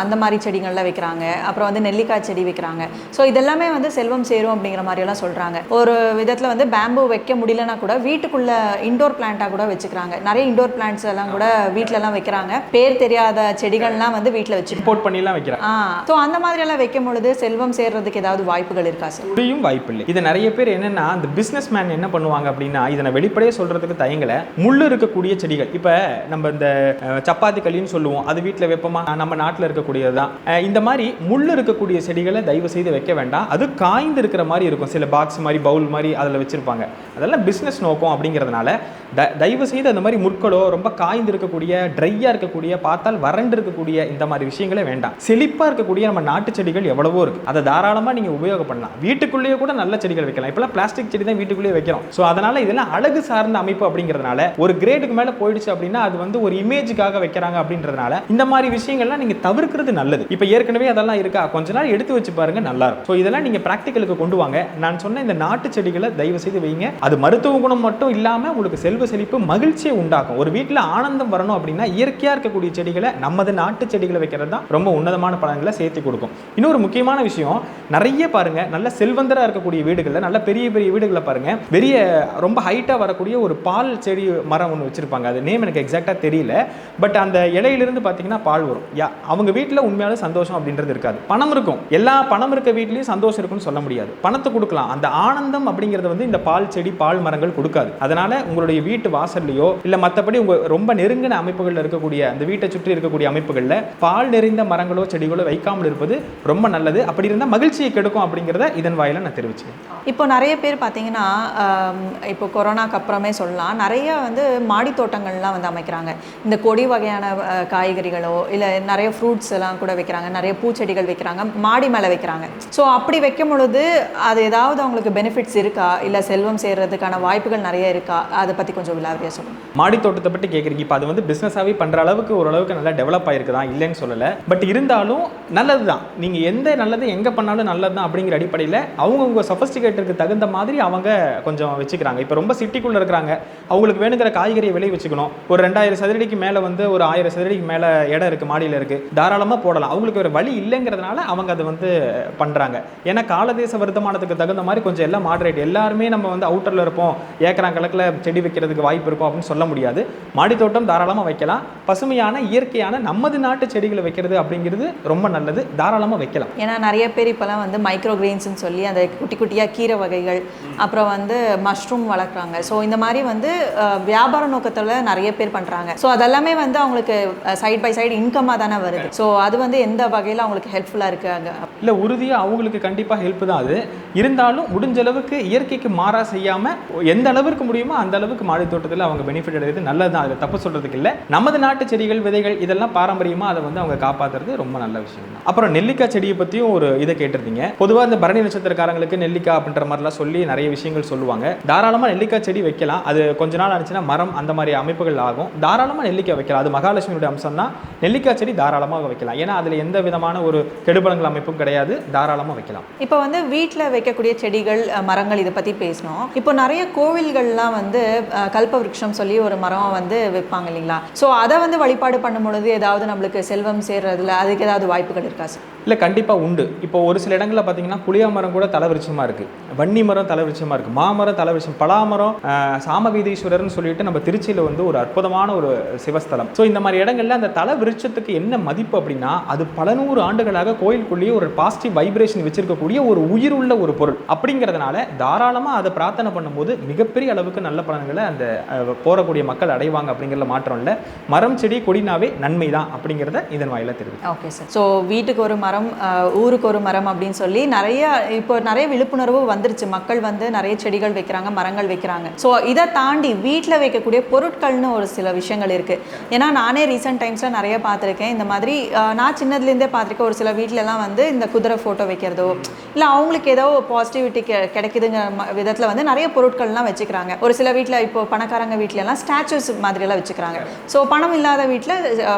அந்த மாதிரி செடிகள்லாம் வைக்கிறாங்க. அப்புறம் வந்து நெல்லிக்காய் செடி வைக்கிறாங்க. ஸோ இதெல்லாமே வந்து செல்வம் சேரும் அப்படிங்கிற மாதிரி எல்லாம் சொல்றாங்க. ஒரு விதத்தில் வந்து பேம்பு வைக்க முடியலனா கூட வீட்டுக்குள்ள இண்டோர் பிளான்ட்டாக கூட வச்சுக்கிறாங்க. நிறைய இண்டோர் பிளான்ட்ஸ் எல்லாம் கூட வீட்ல எல்லாம் வைக்கிறாங்க. பேர் தெரியாத செடிகள்லாம் வந்து வீட்டில் வச்சு இம்போர்ட் பண்ணிலாம் வைக்கிறேன் ஆ. ஸோ அந்த மாதிரி எல்லாம் வைக்கும் பொழுது செல்வம் சேர்றதுக்கு ஏதாவது வாய்ப்புகள் இருக்கா சார் முடியும் வாய்ப்பில்லை இதை நிறைய பேர் என்னன்னா அந்த பிசினஸ் மேன் என்ன பண்ணுவாங்க அப்படின்னா இதை நான் வெளிப்படையே சொல்றதுக்கு தயங்கல. முள்ளு இருக்கக்கூடிய செடிகள். இப்போ நம்ம இந்த சப்பாத்தி களின்னு சொல்லுவோம். அது வீட்டில் வைப்போமா? நம்ம நாட்டில் இருக்கக்கூடியது தான் இந்த மாதிரி முள் இருக்கக்கூடிய செடிகளை தயவு செய்து வைக்க வேண்டாம். அது காய்ந்து இருக்கிற மாதிரி இருக்கும். சில பாக்ஸ் மாதிரி பவுல் மாதிரி அதில் வச்சுருப்பாங்க. அதெல்லாம் பிஸ்னஸ் நோக்கம் அப்படிங்கிறதுனால த தயவு செய்து அந்த மாதிரி முற்களோ ரொம்ப காய்ந்து இருக்கக்கூடிய ட்ரையாக இருக்கக்கூடிய பார்த்தால் வறண்டு இருக்கக்கூடிய இந்த மாதிரி விஷயங்களே வேண்டாம். செழிப்பாக இருக்கக்கூடிய நம்ம நாட்டு செடிகள் எவ்வளவோ இருக்கு. அதை தாராளமாக நீங்கள் உபயோகம் பண்ணலாம். வீட்டுக்குள்ளேயே கூட நல்ல செடிகள் வைக்கலாம். இப்போலாம் பிளாஸ்டிக் செடி தான் வீட்டுக்குள்ளேயே வைக்கிறோம். ஸோ அதனால இதெல்லாம் அழகு சார்ந்த அமைப்பு அப்படிங்கிறதுனால ஒரு கிரேடுக்கு மேலே போயிடுச்சு அப்படின்னா அது வந்து ஒரு இமேஜுக்காக வைக்கிறாங்க அப்படின்றதுனால இந்த மாதிரி விஷயங்கள்லாம் நீங்கள் தவிர்க்கிறது நல்லது. இப்போ ஏற்கனவே அதெல்லாம் இருக்கா? கொஞ்ச நாள் எடுத்து வச்சு பாருங்க நல்லா இருக்கும். ஸோ இதெல்லாம் நீங்கள் ப்ராக்டிக்கலுக்கு கொண்டு வாங்க. நான் சொன்ன இந்த நாட்டு செடிகளை தயவு செய்து வைங்க. அது மருத்துவ குணம் மட்டும் இல்லாமல் உங்களுக்கு செல்வ செழிப்பு மகிழ்ச்சியை உண்டாக்கும். ஒரு வீட்டில் ஆனந்தம் வரணும் அப்படின்னா இயற்கையாக இருக்கக்கூடிய செடிகளை நமது நாட்டு செடிகளை வைக்கிறது தான் ரொம்ப உன்னதமான பலன்களை சேர்த்து கொடுக்கும். இன்னொரு முக்கியமான விஷயம் நிறைய பாருங்க நல்ல செல்வந்தரா இருக்கக்கூடிய வீடுகளில் நல்ல பெரிய பெரிய வீடுகளை பாருங்க பெரிய ரொம்ப ஹைட்டாக வரக்கூடிய ஒரு பால் செடி மரம் ஒன்று வச்சிருப்பாங்க. அது நேம் எனக்கு எக்ஸாக்டாக தெரியல. பட் அந்த இலையிலிருந்து பார்த்தீங்கன்னா பால் வரும். யா அவங்க வீட்டில் சந்தோஷம் அப்படின்றது இருக்காது. பணம் இருக்கும். எல்லா பணம் இருக்க வீட்லேயும் சந்தோஷம் இருக்குன்னு சொல்ல முடியாது. பணத்தை கொடுக்கலாம். அந்த ஆனந்தம் அப்படிங்கிறது வந்து இந்த பால் செடி பால் மரங்கள் கொடுக்காது. அதனால உங்களுடைய வீட்டு வாசல்லையோ இல்லை மற்றபடி உங்க ரொம்ப நெருங்கின அமைப்புகளில் இருக்கக்கூடிய அந்த வீட்டை சுற்றி இருக்கக்கூடிய அமைப்புகளில் பால் நிறைந்த மரங்களோ செடிகளோ வைக்காமல் இருப்பது ரொம்ப நல்லது. அப்படி இருந்தால் மகிழ்ச்சியை கெடுக்கும் அப்படிங்கிறத இதன் வாயில நான் தெரிவிச்சேன் இப்போ நிறைய பேர் பார்த்தீங்கன்னா இப்போ கொரோனாக்கு அப்புறமே சொல்லலாம். நிறைய வந்து மாடி தோட்டங்கள்லாம் வந்து அமைக்கிறாங்க. இந்த கொடி வகையான காய்கறிகளோ இல்லை நிறைய ஃப்ரூட்ஸ் எல்லாம் கூட வைக்கிறாங்க நிறைய பூச்செடிகள் வைக்கிறாங்க மாடி மேலே வைக்கிறாங்க. ஸோ அப்படி வைக்கும் பொழுது அது ஏதாவது அவங்களுக்கு பெனிஃபிட்ஸ் இருக்கா? இல்லை செல்வம் சேர்றதுக்கான வாய்ப்புகள் நிறைய இருக்கா? அதை பற்றி கொஞ்சம் விலாவரியாக சொல்லுங்கள் மாடி தோட்டத்தை பற்றி கேட்குறீங்க இப்போ அது வந்து பிஸ்னஸாகவே பண்ணுற அளவுக்கு ஓரளவுக்கு நல்லா டெவலப் ஆகிருக்குதா இல்லைன்னு சொல்லலை. பட் இருந்தாலும் நல்லது தான் நீங்கள் எந்த நல்லது எங்கே பண்ணாலும் நல்லது தான் அப்படிங்கிற அடிப்படையில் அவங்கவுங்க சொஃபஸ்டிகேட்டருக்கு தகுந்த மாதிரி அவங்க கொஞ்சம் வச்சுக்கிறாங்க. இப்போ ரொம்ப சிட்டிக்குள்ளே இருக்கிறாங்க. அவங்களுக்கு வேணுங்கிற காய்கறியை விளைய வச்சுக்கணும் ஒரு ரெண்டாயிரம் சதுரடிக்கு மேலே வந்து ஒரு ஆயிரம் சதுரடிக்கு மேலே இடம் இருக்குது மாடியில் இருக்குது தாராளமாக போடலாம். அவங்களுக்கு ஒரு வழி இல்லைங்கிறதுனால அவங்க அதை வந்து பண்றாங்க. ஏன்னா காலதேச வருத்தமானத்துக்கு தகுந்த மாதிரி கொஞ்சம் எல்லாம் மாடரேட் எல்லாருமே நம்ம வந்து அவுட்டர்ல இருப்போம். ஏக்கரா கணக்கில் செடி வைக்கிறதுக்கு வாய்ப்பு இருக்கும் அப்படின்னு சொல்ல முடியாது. மாடி தோட்டம் தாராளமா வைக்கலாம். பசுமையான இயற்கையான நமது நாட்டு செடிகளை வைக்கிறது அப்படிங்கிறது ரொம்ப நல்லது. தாராளமா வைக்கலாம். ஏன்னா நிறைய பேர் இப்போலாம் வந்து மைக்ரோ கிரெயின்ஸ்னு சொல்லி அந்த குட்டி குட்டியாக கீரை வகைகள் அப்புறம் வந்து மஷ்ரூம் வளர்க்குறாங்க. ஸோ இந்த மாதிரி வந்து வியாபார நோக்கத்தில் நிறைய பேர் பண்ணுறாங்க ஸோ அதெல்லாமே வந்து அவங்களுக்கு சைட் பை சைடு இன்கமாக தானே வருது. ஸோ அது வந்து வந்து எந்த வகையில் அவங்களுக்கு ஹெல்ப்ஃபுல்லாக இருக்காங்க இல்லை உறுதியாக அவங்களுக்கு கண்டிப்பாக ஹெல்ப் தான் அது. இருந்தாலும் முடிஞ்ச அளவுக்கு இயற்கைக்கு மாறா செய்யாமல் எந்த அளவுக்கு முடியுமோ அந்த அளவுக்கு மாடி தோட்டத்தில் அவங்க பெனிஃபிட் அடைகிறது நல்லது தான் அதில் தப்பு சொல்கிறதுக்கு இல்லை. நமது நாட்டு செடிகள் விதைகள் இதெல்லாம் பாரம்பரியமாக அதை வந்து அவங்க காப்பாற்றுறது ரொம்ப நல்ல விஷயம் தான் அப்புறம் நெல்லிக்காய் செடியை பற்றியும் ஒரு இதை கேட்டிருந்தீங்க. பொதுவாக இந்த பரணி நட்சத்திரக்காரங்களுக்கு நெல்லிக்காய் அப்படின்ற மாதிரிலாம் சொல்லி நிறைய விஷயங்கள் சொல்லுவாங்க. தாராளமாக நெல்லிக்காய் செடி வைக்கலாம். அது கொஞ்ச நாள் ஆனிச்சுன்னா மரம் அந்த மாதிரி அமைப்புகள் ஆகும். தாராளமாக நெல்லிக்காய் வைக்கலாம். அது மகாலட்சுமியுடைய அம்சம் தான் நெல்லிக்காய் செடி தாராளமாக வைக்கலாம். ஏன்னா அதில் எந்த விதமான ஒரு கெடுபலங்கள் அமைப்பும் கிடையாது. தாராளமாக வைக்கலாம். இப்போ வந்து வீட்டில் வைக்கக்கூடிய செடிகள் மரங்கள் இதை பற்றி பேசணும். இப்போ நிறைய கோவில்கள்லாம் வந்து கல்ப விருட்சம் சொல்லி ஒரு மரம் வந்து வைப்பாங்க இல்லைங்களா? ஸோ அதை வந்து வழிபாடு பண்ணும் பொழுது ஏதாவது நம்மளுக்கு செல்வம் சேர்றதுல அதுக்கு ஏதாவது வாய்ப்புகள் இருக்கா சார்? இல்லை கண்டிப்பாக உண்டு. இப்போ ஒரு சில இடங்களில் பார்த்தீங்கன்னா புளியா மரம் கூட தலைவிருச்சமாக இருக்குது வன்னி மரம் தலைவிருச்சமாக இருக்குது மாமரம் தலைவிருச்சம் பலாமரம் சாமவீதீஸ்வரர்னு சொல்லிட்டு நம்ம திருச்சியில் வந்து ஒரு அற்புதமான ஒரு சிவஸ்தலம். ஸோ இந்த மாதிரி இடங்கள்ல அந்த தலை விருட்சத்துக்கு என்ன மதிப்பு அப்படின்னா அது பல நூறு ஆண்டுகளாக கோயிலுக்குள்ளேயே ஒரு பாசிட்டிவ் வைப்ரேஷன் வச்சிருக்கக்கூடிய ஒரு உயிருள்ள ஒரு பொருள். அப்படிங்கிறதுனால தாராளமாக அதை பிரார்த்தனை பண்ணும்போது மிகப்பெரிய அளவுக்கு நல்ல பலன்களை அந்த போகக்கூடிய மக்கள் அடைவாங்க அப்படிங்கிறத மாற்றம் இல்லை. மரம் செடி கொடினாவே நன்மை தான் அப்படிங்கிறத இதன் வாயில தெரிவிக்கும் ஓகே சார் ஸோ வீட்டுக்கு ஒரு மரம் மரம் ஊருக்கு ஒரு மரம் அப்படின்னு சொல்லி நிறைய இப்போ நிறைய விழிப்புணர்வு வந்துருச்சு. மக்கள் வந்து நிறைய செடிகள் வைக்கிறாங்க மரங்கள் வைக்கிறாங்க. ஸோ இதை தாண்டி வீட்டில் வைக்கக்கூடிய பொருட்கள்னு ஒரு சில விஷயங்கள் இருக்குது ஏன்னா நானே ரீசெண்ட் டைம்ஸில் நிறைய பார்த்துருக்கேன். இந்த மாதிரி நான் சின்னதுலேருந்தே பார்த்துருக்கேன். ஒரு சில வீட்டிலலாம் வந்து இந்த குதிரை ஃபோட்டோ வைக்கிறதோ இல்லை அவங்களுக்கு ஏதோ பாசிட்டிவிட்டி கிடைக்குதுங்கிற ம- விதத்தில் வந்து நிறைய பொருட்கள்லாம் வச்சுக்கிறாங்க. ஒரு சில வீட்டில் இப்போ பணக்காரங்க வீட்டிலலாம் ஸ்டாச்சுஸ் மாதிரியெல்லாம் வச்சுக்கிறாங்க. ஸோ பணம் இல்லாத வீட்டில்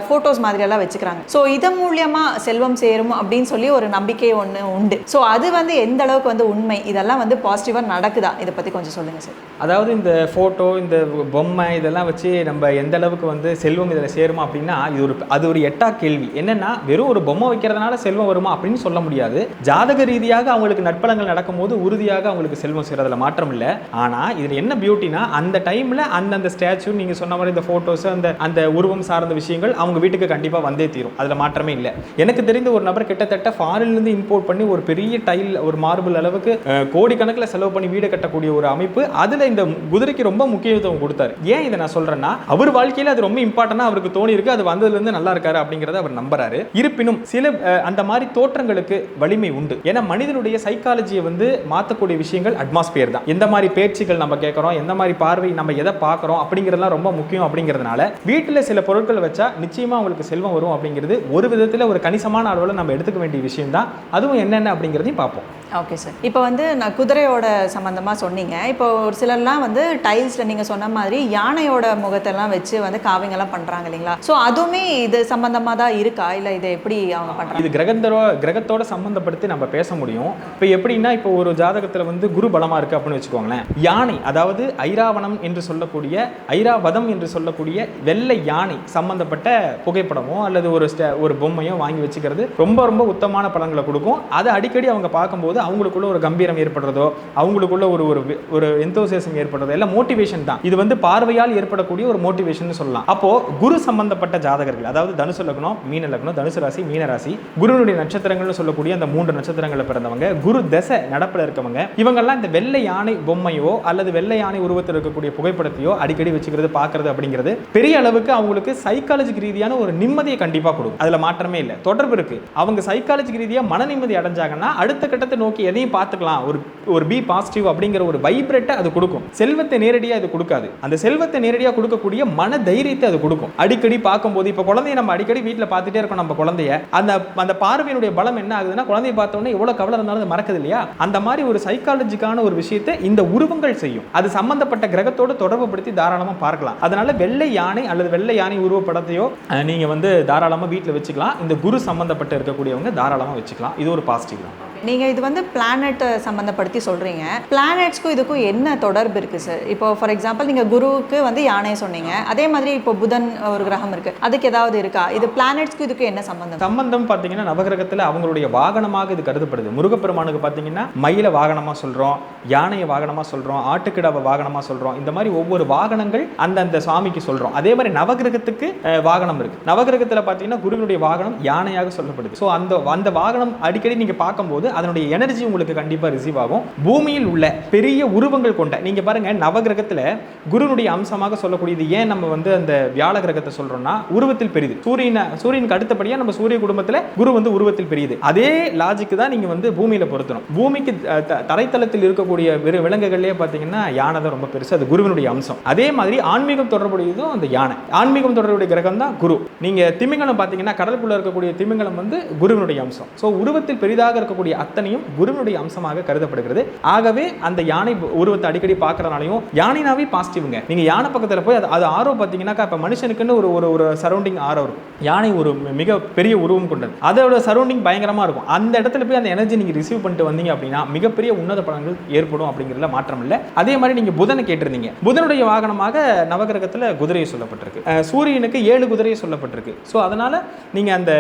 ஃபோட்டோஸ் மாதிரியெல்லாம் வச்சுக்கிறாங்க. ஸோ இதன் மூலியமாக செல்வம் சேரும் அப்படின்னு சொல்லி ஒரு நம்பிக்கை ஒன்று உண்டு. ஸோ அது வந்து எந்த அளவுக்கு வந்து உண்மை? இதெல்லாம் வந்து பாசிட்டிவாக நடக்குதா? இதை பற்றி கொஞ்சம் சொல்லுங்கள் சார் அதாவது இந்த ஃபோட்டோ இந்த பொம்மை இதெல்லாம் வச்சு நம்ம எந்த அளவுக்கு வந்து செல்வம் இதில் சேருமா அப்படின்னா இது ஒரு அது ஒரு எட்டா கேள்வி. என்னென்னா வெறும் ஒரு பொம்மை வைக்கிறதுனால செல்வம் வருமா அப்படின்னு சொல்ல முடியாது. ஜாதக ரீதியாக அவங்களுக்கு நட்பலங்கள் நடக்கும்போது உறுதியாக அவங்களுக்கு செல்வம் சேரதுல மாற்றம் இல்லை. ஆனால் இதில் என்ன பியூட்டினா அந்த டைமில் அந்தந்த ஸ்டாச்சு நீங்கள் சொன்ன மாதிரி இந்த ஃபோட்டோஸ் அந்த அந்த உருவம் சார்ந்த விஷயங்கள் அவங்க வீட்டுக்கு கண்டிப்பாக வந்தே தீரும். அதில் மாற்றமே இல்லை. எனக்கு தெரிந்த ஒரு நபர் கிட்டத்தட்ட ஃபாரின்லேருந்து இம்போர்ட் பண்ணி ஒரு பெரிய டைல் ஒரு மார்பிள் அளவுக்கு கோடிக்கணக்கில் செலவு பண்ணி வீடு கட்டக்கூடிய ஒரு அமைப்பு அதில் இந்த குதிரைக்கு ரொம்ப முக்கியத்துவம் கொடுத்தாரு. ஏன் இதை நான் சொல்கிறேன்னா அவர் வாழ்க்கையில் அது ரொம்ப இம்பார்ட்டண்டாக அவருக்கு தோணி இருக்கு அது வந்ததுலேருந்து நல்லா இருக்காரு அப்படிங்கிறத அவர் நம்புறாரு. இருப்பினும் சில அந்த மாதிரி தோற்றங்களுக்கு வலிமை உண்டு. ஏன்னா மனிதனுடைய சைக்காலஜியை வந்து மாற்றக்கூடிய விஷயங்கள் அட்மாஸ்பியர் தான். எந்த மாதிரி பேச்சுகள் நம்ம கேட்குறோம் எந்த மாதிரி பார்வை நம்ம எதை பார்க்குறோம் அப்படிங்கிறதுலாம் ரொம்ப முக்கியம் அப்படிங்கிறதுனால வீட்டில் சில பொருட்கள் வச்சா நிச்சயமா உங்களுக்கு செல்வம் வரும் அப்படிங்கிறது ஒரு விதத்தில் ஒரு கணிசமான அளவில் நம்ம எடுத்துக்க வேண்டிய விஷயம் தான் அதுவும் என்னென்ன அப்படிங்கிறதையும் பார்ப்போம். ஓகே சார் இப்போ வந்து நான் குதிரையோட சம்மந்தமாக சொன்னீங்க. இப்போ ஒரு சிலர்லாம் வந்து டைல்ஸில் நீங்கள் சொன்ன மாதிரி யானையோட முகத்தெல்லாம் வச்சு வந்து காவிங்கெல்லாம் பண்ணுறாங்க இல்லைங்களா? ஸோ அதுவுமே இது சம்மந்தமாக தான் இருக்கா? இல்லை இதை எப்படி அவங்க பண்ணுறாங்க இது கிரகத்தோட கிரகத்தோட சம்பந்தப்படுத்தி நம்ம பேச முடியும். இப்போ எப்படின்னா இப்போ ஒரு ஜாதகத்தில் வந்து குரு பலமா இருக்கு அப்படின்னு வச்சுக்கோங்களேன். யானை அதாவது ஐராவணம் என்று சொல்லக்கூடிய ஐராவதம் என்று சொல்லக்கூடிய வெள்ளை யானை சம்பந்தப்பட்ட புகைப்படமோ அல்லது ஒரு ஒரு பொம்மையோ வாங்கி வச்சுக்கிறது ரொம்ப ரொம்ப உத்தமமான பலன்களை கொடுக்கும். அதை அடிக்கடி அவங்க பார்க்கும்போது போது அவங்களுக்குள்ள ஒரு கம்பீரம் ஏற்படுறதோ அவங்களுக்குள்ள ஒரு ஒரு ஒரு எந்தோசியசம் ஏற்படுறதோ எல்லாம் மோட்டிவேஷன் தான். இது வந்து பார்வையால் ஏற்படக்கூடிய ஒரு மோட்டிவேஷன் சொல்லலாம். அப்போ குரு சம்பந்தப்பட்ட ஜாதகர்கள் அதாவது தனுசு லக்னம் மீன லக்னம் தனுசு ராசி மீன ராசி குருனுடைய நட்சத்திரங்கள்னு சொல்லக்கூடிய அந்த மூன்று நட்சத்திரங்களை பிறந்தவங்க குரு தசை நடப்பில் இருக்கவங்க இவங்கெல்லாம் இந்த வெள்ளை யானை பொம்மையோ அல்லது வெள்ளை யானை உருவத்தில் இருக்கக்கூடிய புகைப்படத்தையோ அடிக்கடி வச்சுக்கிறது பார்க்கறது அப்படிங்கிறது பெரிய அளவுக்கு அவங்களுக்கு சைக்காலஜிக்கு ரீதியான ஒரு நிம்மதியை கண்டிப்பாக கொடுக்கும். அதில் மாற்றமே இல்லை. தொடர்பு இருக்கு. அவங்க சைக்காலஜிக்கு ரீதியாக மன நிம்மதி அடைஞ்சாங்கன்னா அடுத்த கட்டத்தை நோக்கி எதையும் பார்த்துக்கலாம். ஒரு ஒரு பி பாசிட்டிவ் அப்படிங்கிற ஒரு வைப்ரேட்டை அது கொடுக்கும். செல்வத்தை நேரடியாக அது கொடுக்காது. அந்த செல்வத்தை நேரடியாக கொடுக்கக்கூடிய மன தைரியத்தை அது கொடுக்கும். அடிக்கடி பார்க்கும்போது இப்போ குழந்தைய நம்ம அடிக்கடி வீட்டில் பார்த்துட்டே இருக்கோம் நம்ம குழந்தைய. அந்த அந்த பார்வையினுடைய பலம் என்ன ஆகுதுன்னா குழந்தைய பார்த்தோன்னே எவ்வளோ கவலை இருந்தாலும் அது மறக்குது இல்லையா அந்த மாதிரி ஒரு சைக்காலஜிக்கான ஒரு விஷயத்தை இந்த உருவங்கள் செய்யும். அது சம்பந்தப்பட்ட கிரகத்தோடு தொடர்புபடுத்தி தாராளமாக பார்க்கலாம். அதனால வெள்ளை யானை அல்லது வெள்ளை யானை உருவப்படத்தையோ அஹ், நீங்க வந்து தாராளமாக வீட்டில் வச்சுக்கலாம். இந்த குரு சம்பந்தப்பட்டு இருக்கக்கூடியவங்க தாராளமாக வச்சுக்கலாம். இது ஒரு பாசிட்டிவ் தான். நீங்கள் இது வந்து பிளானெட்டை சம்மந்தப்படுத்தி சொல்கிறீங்க பிளானட்ஸ்க்கும் இதுக்கும் என்ன தொடர்பு இருக்குது சார் இப்போ ஃபார் எக்ஸாம்பிள் நீங்கள் குருவுக்கு வந்து யானை சொன்னீங்க. அதே மாதிரி இப்போ புதன் ஒரு கிரகம் இருக்குது அதுக்கு ஏதாவது இருக்கா? இது பிளானட்ஸ்க்கும் இதுக்கு என்ன சம்மந்தம் சம்பந்தம் பார்த்தீங்கன்னா நவகிரகத்தில் அவங்களுடைய வாகனமாக இது கருதப்படுது. முருகப்பெருமானுக்கு பார்த்தீங்கன்னா மயில வாகனமாக சொல்கிறோம் யானையை வாகனமாக சொல்கிறோம் ஆட்டுக்கிடாவை வாகனமாக சொல்கிறோம் இந்த மாதிரி ஒவ்வொரு வாகனங்கள் அந்தந்த சுவாமிக்கு சொல்கிறோம் அதே மாதிரி நவகிரகத்துக்கு வாகனம் இருக்குது நவகிரகத்தில் பார்த்தீங்கன்னா குருவினுடைய வாகனம் யானையாக சொல்லப்படுது. ஸோ அந்த அந்த வாகனம் அடிக்கடி நீங்கள் பார்க்கும்போது அதனுடைய எனர்ஜி உங்களுக்கு கண்டிப்பாக ரிசீவ் ஆகும். பூமியில் உள்ள பெரிய உருவங்கள் கொண்ட நீங்கள் பாருங்க நவகிரகத்தில் குருனுடைய அம்சமாக சொல்லக்கூடியது ஏன் நம்ம வந்து அந்த வியாழ கிரகத்தை சொல்றோம்னா உருவத்தில் பெரியது. சூரியனை சூரியனுக்கு அடுத்தபடியாக நம்ம சூரிய குடும்பத்தில் குரு வந்து உருவத்தில் பெரியது. அதே லாஜிக்கு தான் நீங்கள் வந்து பூமியில பொருத்தணும். பூமிக்கு த- தரைத்தளத்தில் இருக்கக்கூடிய வெறும் விலங்குகள்லேயே பார்த்தீங்கன்னா யானை தான் ரொம்ப பெருசு. அது குருவினுடைய அம்சம். அதே மாதிரி ஆன்மீகம் தொடர்புடையதும் அந்த யானை. ஆன்மீகம் தொடர்புடைய கிரகம் தான் குரு. நீங்க திமிங்கலம் பார்த்தீங்கன்னா கடலுக்குள்ளே இருக்கக்கூடிய திமிங்கலம் வந்து குருவினுடைய அம்சம். ஸோ உருவத்தில் பெரிதாக இருக்கக்கூடிய அத்தனையும் குருவினுடைய அம்சமாக கருதப்படுகிறது. ஆகவே அந்த யானை உருவத்தை அடிக்கடி பார்க்கறனாலையும் யானைனாவே பாசிட்டிவ்ங்க நீங்க யானை பக்கத்துல போய் அது அது ஆரோ பார்த்தீங்கன்னாக்கா இப்போ மனுஷனுக்குன்னு ஒரு ஒரு ஒரு சரௌண்டிங் ஆரோ இருக்கும். யானை ஒரு மிக பெரிய உருவம் கொண்டது. அதோட சரௌண்டிங் பயங்கரமா இருக்கும். அந்த இடத்துல போய் அந்த எனர்ஜி நீங்க ரிசீவ் பண்ணிட்டு வந்தீங்க அப்படின்னா மிகப்பெரிய உன்னத பலன்கள் ஏற்படும் அப்படிங்கிறதுல மாற்றம் இல்லை. அதே மாதிரி நீங்க புதனை கேட்டிருந்தீங்க. புதனுடைய வாகனமாக நவகிரகத்துல குதிரையை சொல்லப்பட்டிருக்கு. சூரியனுக்கு ஏழு குதிரையை சொல்லப்பட்டிருக்கு. ஸோ அதனால நீங்க அந்த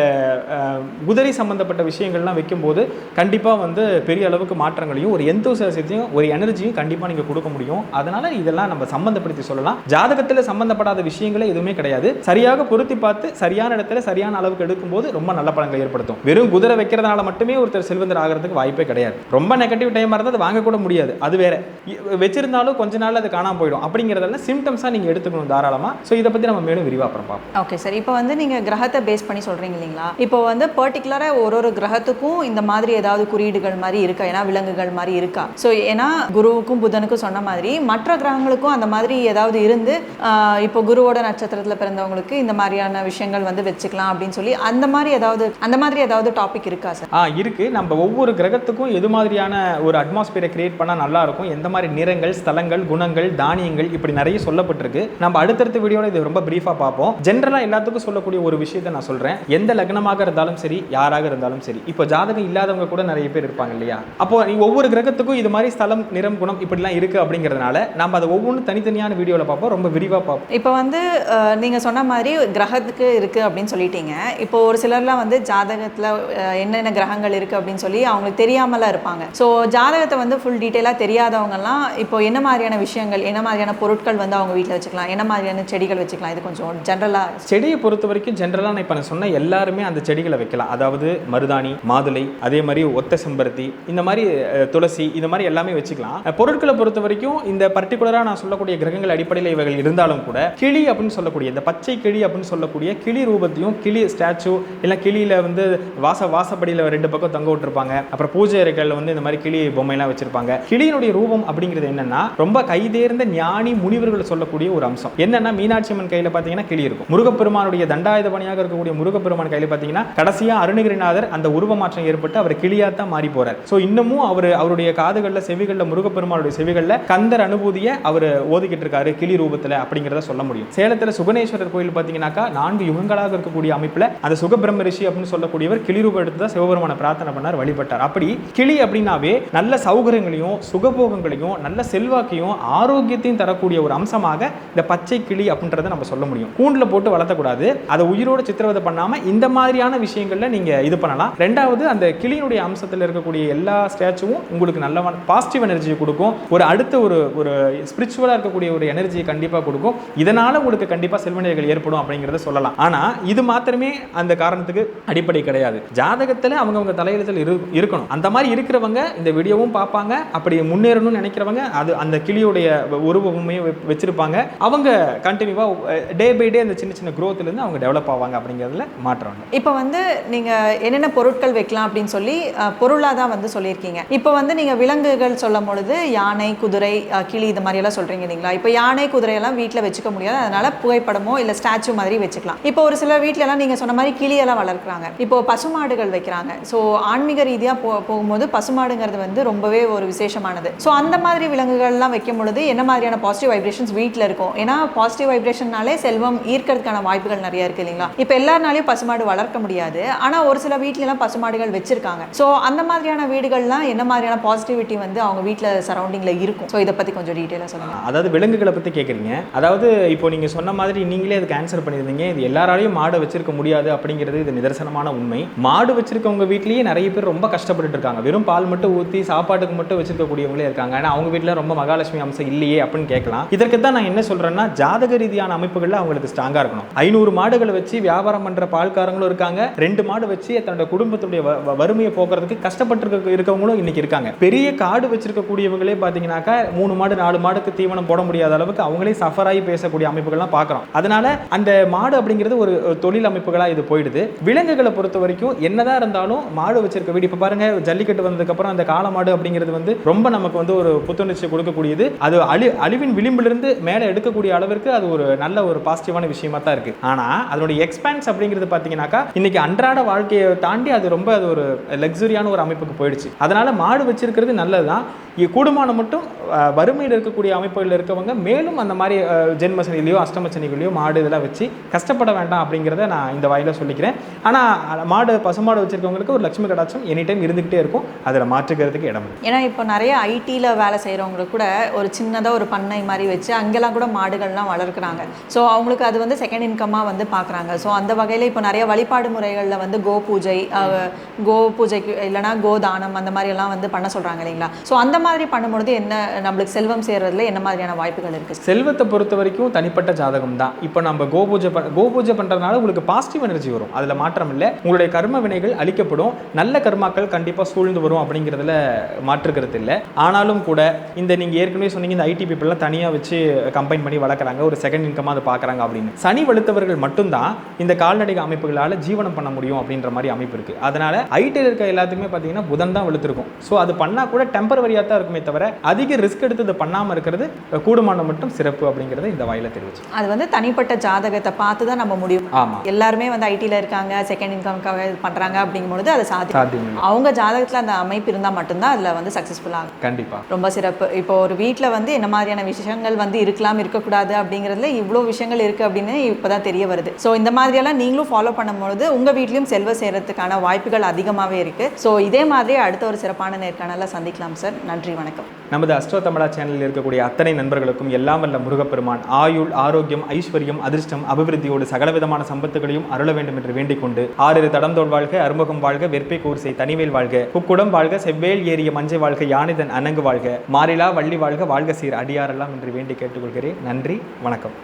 குதிரை சம்பந்தப்பட்ட விஷயங்கள்லாம் வைக்கும்போது கண்டிப்பாக வந்து பெரிய அளவுக்கு மாற்றங்களையும் ஒரு எந்தோசியத்தையும் ஒரு எனர்ஜியும் கண்டிப்பாக நீங்கள் கொடுக்க முடியும். அதனால இதெல்லாம் நம்ம சம்பந்தப்படுத்தி சொல்லலாம். ஜாதகத்தில் சம்பந்தப்படாத விஷயங்களே எதுவுமே கிடையாது. சரியாக பொருத்தி பார்த்து சரியான இடத்துல சரியான அளவுக்கு எடுக்கும்போது ரொம்ப நல்ல பலன்களை ஏற்படுத்தும். வெறும் குதிரை வைக்கிறதுனால மட்டுமே ஒருத்தர் செல்வந்தர் ஆகிறதுக்கு வாய்ப்பே கிடையாது. ரொம்ப நெகட்டிவ் டைமாக இருந்தால் அது வாங்கக்கூட முடியாது. அது வேற. வச்சிருந்தாலும் கொஞ்ச நாள் அது காணாமல் போயிடும். அப்படிங்கிறதெல்லாம் சிம்டம்ஸாக நீங்கள் எடுத்துக்கணும் தாராளமாக ஸோ இதை பற்றி நம்ம மேலும் விரிவாக அப்புறம் பார்ப்போம். ஓகே சார் இப்போ வந்து நீங்கள் கிரகத்தை பேஸ் பண்ணி சொல்கிறீங்க இல்லைங்களா? இப்போ வந்து பர்டிகுலராக ஒரு ஒரு கிரகத்துக்கும் இந்த மாதிரி ஏதாவது குறியீடுகள் மாதிரி இருக்கா? ஏன்னா விலங்குகள் மாதிரி இருக்கா? ஸோ ஏன்னா குருவுக்கும் புதனுக்கும் சொன்ன மாதிரி மற்ற கிரகங்களுக்கும் அந்த மாதிரி ஏதாவது இருந்து இப்போ குருவோட நட்சத்திரத்தில் பிறந்தவங்களுக்கு இந்த மாதிரியான விஷயங்கள் வந்து வச்சுக்கலாம் அப்படின்னு சொல்லி அந்த மாதிரி ஏதாவது அந்த மாதிரி ஏதாவது டாபிக் இருக்கா சார் ஆ இருக்கு. நம்ம ஒவ்வொரு கிரகத்துக்கும் எது மாதிரியான ஒரு அட்மாஸ்பியரை கிரியேட் பண்ணால் நல்லா இருக்கும்? எந்த மாதிரி நிறங்கள் ஸ்தலங்கள் குணங்கள் தானியங்கள் இப்படி நிறைய சொல்லப்பட்டிருக்கு. நம்ம அடுத்தடுத்த வீடியோவில் இது ரொம்ப பிரீஃபாக பார்ப்போம். ஜென்ரலாக எல்லாத்துக்கும் சொல்லக்கூடிய ஒரு விஷயத்தை நான் சொல்கிறேன் எந்த லக்னமாக இருந்தாலும் சரி யாராக இருந்தாலும் சரி இப்போ ஜாதகம் இல்லாதவங்க கூட நிறைய பேர் இருப்பாங்க இல்லையா? அப்போ நீ ஒவ்வொரு கிரகத்துக்கும் இது மாதிரி ஸ்தலம் நிறம் குணம் இப்படிலாம் இருக்கு அப்படிங்கிறதுனால நம்ம அதை ஒவ்வொன்றும் தனித்தனியான வீடியோவில் பார்ப்போம். ரொம்ப விரிவாக பார்ப்போம். இப்போ வந்து அஹ், நீங்க சொன்ன மாதிரி கிரகத்துக்கு இருக்கு அப்படின்னு சொல்லிட்டீங்க. இப்போ ஒரு சிலர்லாம் வந்து ஜாதகத்துல என்னென்ன கிரகங்கள் இருக்கு அப்படின்னு சொல்லி அவங்களுக்கு தெரியாமலாம் இருப்பாங்க. ஸோ ஜாதகத்தை வந்து ஃபுல் டீட்டெயிலாக தெரியாதவங்கலாம் இப்போ என்ன மாதிரியான விஷயங்கள் என்ன மாதிரியான பொருட்கள் வந்து அவங்க வீட்டில் வச்சுக்கலாம் என்ன மாதிரியான செடிகள் வச்சுக்கலாம் இது கொஞ்சம் ஜென்ரலாக செடியை பொறுத்த வரைக்கும் ஜென்ரலாக நான் இப்போ நான் சொன்ன எல்லாருமே அந்த செடிகளை வைக்கலாம். அதாவது மருதாணி மாதுளை அதே மாதிரி ஒத்த செம்பருத்தி இந்த மாதிரி துளசி இந்த மாதிரி எல்லாமே வச்சுக்கலாம். பொருட்களை பொறுத்த வரைக்கும் இந்த பர்டிகுலராக நான் சொல்லக்கூடிய கிரகங்கள் அடிப்படையில் இவைகள் இருந்தாலும் கூட கிளி அப்படின்னு சொல்லக்கூடிய இந்த பச்சை கிளி அப்படின்னு சொல்லக்கூடிய கிளி ரூபத்தையும் கிளி ஸ்டாச்சு இல்லை கிளியில் வந்து வாச வாசப்படியில் ரெண்டு பக்கம் தங்க விட்டுருப்பாங்க. அப்புறம் பூஜை அறைகளில் வந்து இந்த மாதிரி கிளி பொம்மைலாம் வச்சிருப்பாங்க. கிளியினுடைய ரூபம் அப்படிங்கிறது என்னன்னா ரொம்ப கைதேர்ந்த ஞானி முனிவர்கள் சொல்லக்கூடிய ஒரு அம்சம். என்னன்னா மீனாட்சி அம்மன் கையில் பார்த்தீங்கன்னா கிளி இருக்கும். முருகப்பெருமானுடைய தண்டாயுத பணியாக இருக்கக்கூடிய முருகப்பெருமான் கையில் பார்த்தீங்கன்னா கடைசியாக அருணகிரிநாதர் அந்த உருவ மாற்றம் ஏற்பட்டு அவர் கிளியா தான் மாறி போறார். ஸோ இன்னமும் அவர் அவருடைய காதுகளில் செவிகளில் முருகப்பெருமானுடைய செவிகளில் கந்தர் அனுபூதியை அவர் ஓதிக்கிட்டு இருக்காரு கிளி ரூபத்தில் அப்படிங்கிறத சொல்ல முடியும். சேலத்தில் சுகனேஸ்வரர் கோயில் பார்த்தீங்கன்னாக்கா நான்கு யுகங்களாக இருக்கக்கூடிய அமைப்பில் அந்த சுகபிரம்ம ரிஷி அப்படின்னு சொல்லக்கூடியவர் கிளி ரூபம் எடுத்து தான் சிவபெருமான பிரார்த்தனை பண்ணார் வழிபட்டார். அப்படி கிளி அப்படின்னாவே நல்ல சௌகரியங்களையும் சுகபோகங்களையும் நல்ல செல்வாக்கையும் ஆரோக்கியத்தையும் தரக்கூடிய ஒரு அம்சமாக இந்த பச்சை கிளி அப்படின்றத நம்ம சொல்ல முடியும். கூண்டில் போட்டு வளர்த்தக்கூடாது. அதை உயிரோட சித்திரவதை பண்ணாமல் இந்த மாதிரியான விஷயங்களில் நீங்க இது பண்ணலாம். ரெண்டாவது அந்த கிளியினுடைய வம்சத்தில் இருக்கக்கூடிய எல்லா ஸ்டாச்சுவும் உங்களுக்கு நல்ல பாசிட்டிவ் எனர்ஜியை கொடுக்கும். ஒரு அடுத்த ஒரு ஒரு ஸ்பிரிச்சுவலாக இருக்கக்கூடிய ஒரு எனர்ஜியை கண்டிப்பாக கொடுக்கும். இதனால் உங்களுக்கு கண்டிப்பாக செல்வநிலைகள் ஏற்படும் அப்படிங்கிறத சொல்லலாம். ஆனால் இது மாத்திரமே அந்த காரணத்துக்கு அடிப்படை கிடையாது. ஜாதகத்தில் அவங்கவுங்க தலையெழுத்தில் இரு இருக்கணும். அந்த மாதிரி இருக்கிறவங்க இந்த வீடியோவும் பார்ப்பாங்க. அப்படி முன்னேறணும்னு நினைக்கிறவங்க அது அந்த கிளியுடைய உருவமுமே வச்சிருப்பாங்க. அவங்க கண்டினியூவாக டே பை டே அந்த சின்ன சின்ன குரோத்லேருந்து அவங்க டெவலப் ஆவாங்க அப்படிங்கிறதுல மாற்றம். இப்போ வந்து நீங்கள் என்னென்ன பொருட்கள் வைக்கலாம் அப்படின்னு சொல்லி பொருளாக தான் வந்து சொல்லியிருக்கீங்க. இப்போ வந்து நீங்கள் விலங்குகள் சொல்லும் பொழுது யானை குதிரை கிளி இது மாதிரியெல்லாம் சொல்கிறீங்க இல்லைங்களா? இப்போ யானை குதிரையெல்லாம் வீட்டில் வச்சுக்க முடியாது. அதனால புகைப்படமோ இல்லை ஸ்டாச்சு மாதிரி வச்சுக்கலாம். இப்போ ஒரு சில வீட்டிலலாம் நீங்கள் சொன்ன மாதிரி கிளியெல்லாம் வளர்க்குறாங்க. இப்போ பசுமாடுகள் வைக்கிறாங்க. ஸோ ஆன்மீக ரீதியாக போ போகும்போது பசுமாடுங்கிறது வந்து ரொம்பவே ஒரு விசேஷமானது. ஸோ அந்த மாதிரி விலங்குகள்லாம் வைக்கும் பொழுது என்ன மாதிரியான பாசிட்டிவ் வைப்ரேஷன்ஸ் வீட்டில் இருக்கும்? ஏன்னா பாசிட்டிவ் வைப்ரேஷன்னாலே செல்வம் ஈர்க்கிறதுக்கான வாய்ப்புகள் நிறைய இருக்கு இல்லைங்களா? இப்போ எல்லாருனாலையும் பசுமாடு வளர்க்க முடியாது. ஆனால் ஒரு சில வீட்டிலலாம் எல்லாம் பசுமாடுகள் வச்சிருக்காங்க. ஸோ அந்த மாதிரியான வீடுகள்லாம் என்ன மாதிரியான பாசிட்டிவிட்டி வந்து அவங்க வீட்டில் சரௌண்டிங்கில் இருக்கும்? ஸோ இதை பற்றி கொஞ்சம் டீட்டெயிலாக சொல்லுங்கள் அதாவது விலங்குகளை பற்றி கேட்குறீங்க அதாவது இப்போ நீங்கள் சொன்ன மாதிரி நீங்களே அதுக்கு ஆன்சர் பண்ணியிருந்தீங்க. இது எல்லாராலையும் மாடு வச்சிருக்க முடியாது அப்படிங்கிறது இது நிதர்சனமான உண்மை. மாடு வச்சிருக்கவங்க வீட்லேயே நிறைய பேர் ரொம்ப கஷ்டப்பட்டுட்டு இருக்காங்க. வெறும் பால் மட்டும் ஊற்றி சாப்பாட்டுக்கு மட்டும் வச்சிருக்கக்கூடியவங்களே இருக்காங்க. ஆனால் அவங்க வீட்டில் ரொம்ப மகாலட்சுமி அம்சம் இல்லையே அப்படின்னு கேட்கலாம். இதற்கு தான் நான் என்ன சொல்கிறேன்னா ஜாதக ரீதியான அமைப்புகளில் அவங்களுக்கு ஸ்ட்ராங்காக இருக்கணும். ஐநூறு மாடுகளை வச்சு வியாபாரம் பண்ணுற பால்காரங்களும் இருக்காங்க. ரெண்டு மாடு வச்சு தன்னோட குடும்பத்துடைய வ- போக்குற வறுமையை கஷ்டப்பட்டு இருக்கவங்களும் இன்னைக்கு இருக்காங்க. பெரிய காடு வச்சிருக்கக்கூடியவங்களே பார்த்தீங்கன்னாக்கா மூணு மாடு நாலு மாடுக்கு தீவனம் போட முடியாத அளவுக்கு அவங்களே சஃபர் ஆகி பேசக்கூடிய அமைப்புகள்லாம் பார்க்குறோம் அதனால அந்த மாடு அப்படிங்கிறது ஒரு தொழில் அமைப்புகளாக இது போயிடுது. விலங்குகளை பொறுத்த வரைக்கும் என்னதான் இருந்தாலும் மாடு வச்சிருக்க வீடு இப்போ பாருங்க ஜல்லிக்கட்டு வந்ததுக்கப்புறம் அந்த காளை மாடு அப்படிங்கிறது வந்து ரொம்ப நமக்கு வந்து ஒரு புத்துணர்ச்சி கொடுக்கக்கூடியது. அது அழி அழிவின் விளிம்பிலிருந்து மேலே எடுக்கக்கூடிய அளவிற்கு அது ஒரு நல்ல ஒரு பாசிட்டிவான விஷயமா தான் இருக்கு. ஆனால் அதனுடைய எக்ஸ்பேன்ஸ் அப்படிங்கிறது பார்த்தீங்கன்னாக்கா இன்னைக்கு அன்றாட வாழ்க்கையை தாண்டி அது ரொம்ப அது ஒரு லக்ஸுரியான ஒரு அமைப்புக்கு போயிடுச்சு. அதனால மாடு வச்சிருக்கிறது நல்லது தான் கூடுமானம் மட்டும் வறுமையில் இருக்கக்கூடிய அமைப்புகளில் இருக்கவங்க மேலும் அந்த மாதிரி அஹ், ஜென்ம மாடு இதெல்லாம் வச்சு கஷ்டப்பட வேண்டாம் அப்படிங்கிறத நான் இந்த வாயில சொல்லிக்கிறேன். ஆனால் மாடு பசுமாடு வச்சிருக்கவங்களுக்கு ஒரு லட்சுமி கடாட்சம் எனி டைம் இருந்துகிட்டே இருக்கும். அதில் மாற்றுக்கிறதுக்கு இடம் ஏன்னா இப்போ நிறைய ஐடியில் வேலை செய்கிறவங்களுக்கு கூட ஒரு சின்னதாக ஒரு பண்ணை மாதிரி வச்சு அங்கெல்லாம் கூட மாடுகள்லாம் வளர்க்குறாங்க. ஸோ அவங்களுக்கு அது வந்து செகண்ட் இன்கமாக வந்து பார்க்குறாங்க. ஸோ அந்த வகையில் இப்போ நிறைய வழிபாடு முறைகளில் வந்து கோ பூஜை கோ பூஜைக்கு இல்லைனா கோதானம் அந்த மாதிரி எல்லாம் வந்து பண்ண சொல்கிறாங்க இல்லைங்களா? ஸோ அந்த மாதிரி பண்ணும்பொழுது என்ன நம்மளுக்கு செல்வம் சேர்றதுல என்ன மாதிரியான வாய்ப்புகள் இருக்குது செல்வத்தை பொறுத்த வரைக்கும் தனிப்பட்ட ஜாதகம் தான். இப்போ நம்ம கோபூஜை பண் கோபூஜை பண்ணுறதுனால உங்களுக்கு பாசிட்டிவ் எனர்ஜி வரும். அதில் மாற்றம் இல்லை. உங்களுடைய கர்ம வினைகள் அழிக்கப்படும். நல்ல கர்மாக்கள் கண்டிப்பாக சூழ்ந்து வரும் அப்படிங்கிறதுல மாற்றுக்கிறது இல்லை. ஆனாலும் கூட இந்த நீங்கள் ஏற்கனவே சொன்னீங்க இந்த ஐடி பீப்பிள்லாம் தனியாக வச்சு கம்பைன் பண்ணி வளர்க்குறாங்க. ஒரு செகண்ட் இன்கமாக அதை பார்க்குறாங்க அப்படின்னு. சனி வலுத்தவர்கள் மட்டும்தான் இந்த கால்நடை அமைப்புகளால் ஜீவனம் பண்ண முடியும் அப்படின்ற மாதிரி அமைப்பு இருக்குது அதனால் ஐடியில் இருக்க எல்லாத்துக்குமே பார்த்தீங்கன்னா புதன் தான் வெளுத்திருக்கும். ஸோ அது பண்ணால் கூட டெம்பரவரியாக தான் இருக்குமே தவிர அதிக ரிஸ்க் எடுத்து இதை பண்ணாமல் இருக்கிறது கூடுமானம் மட்டும் சிறப்பு அப்படிங்கிறத இந்த வாயில தெரிவிச்சு அது வந்து தனிப்பட்ட ஜாதகத்தை பார்த்து தான் நம்ம முடியும். ஆமாம் எல்லாருமே வந்து ஐடியில் இருக்காங்க செகண்ட் இன்கம்க்காக இது பண்ணுறாங்க அப்படிங்கும்பொழுது அது சாத்தியம். அவங்க ஜாதகத்தில் அந்த அமைப்பு இருந்தால் மட்டும்தான் அதில் வந்து சக்ஸஸ்ஃபுல் ஆகும். கண்டிப்பாக ரொம்ப சிறப்பு. இப்போ ஒரு வீட்டில் வந்து என்ன மாதிரியான விஷயங்கள் வந்து இருக்கலாம் இருக்கக்கூடாது அப்படிங்கிறதுல இவ்வளோ விஷயங்கள் இருக்குது அப்படின்னு இப்போ தான் தெரிய வருது. ஸோ இந்த மாதிரியெல்லாம் நீங்களும் ஃபாலோ பண்ணும்பொழுது உங்கள் வீட்லேயும் செல்வ சேர்றதுக்கான வாய்ப்புகள் அதிகமாகவே இருக்குது ஸோ இதே மாதிரி அடுத்த ஒரு சிறப்பான நேர்காணலில் சந்திக்கலாம் சார் நன்றி வணக்கம். நமது அஸ்ட்ரோ தமிழா சேனலில் இருக்கக்கூடிய அத்தனை நண்பர்களுக்கும் எல்லாம் வல்ல முருகப்பெருமான். ஆயுள் ஆரோக்கியம் ஐஸ்வர்யம் அதிர்ஷ்டம் அபிவிருத்தியோடு சகலவிதமான சம்பத்துகளையும் அருள வேண்டும் என்று வேண்டிக் கொண்டு ஆறிரு தடந்தோள் வாழ்க அருமுகம் வாழ்க வெற்பை கூர்சை தனிவேல் வாழ்க. குக்குடம் வாழ்க செவ்வேல் ஏறிய மஞ்சை வாழ்க யானைதன் அணங்கு வாழ்க. மாறிலா வள்ளி வாழ்க வாழ்க சீர் அடியாரெல்லாம் என்று வேண்டி கேட்டுக்கொள்கிறேன். நன்றி வணக்கம்.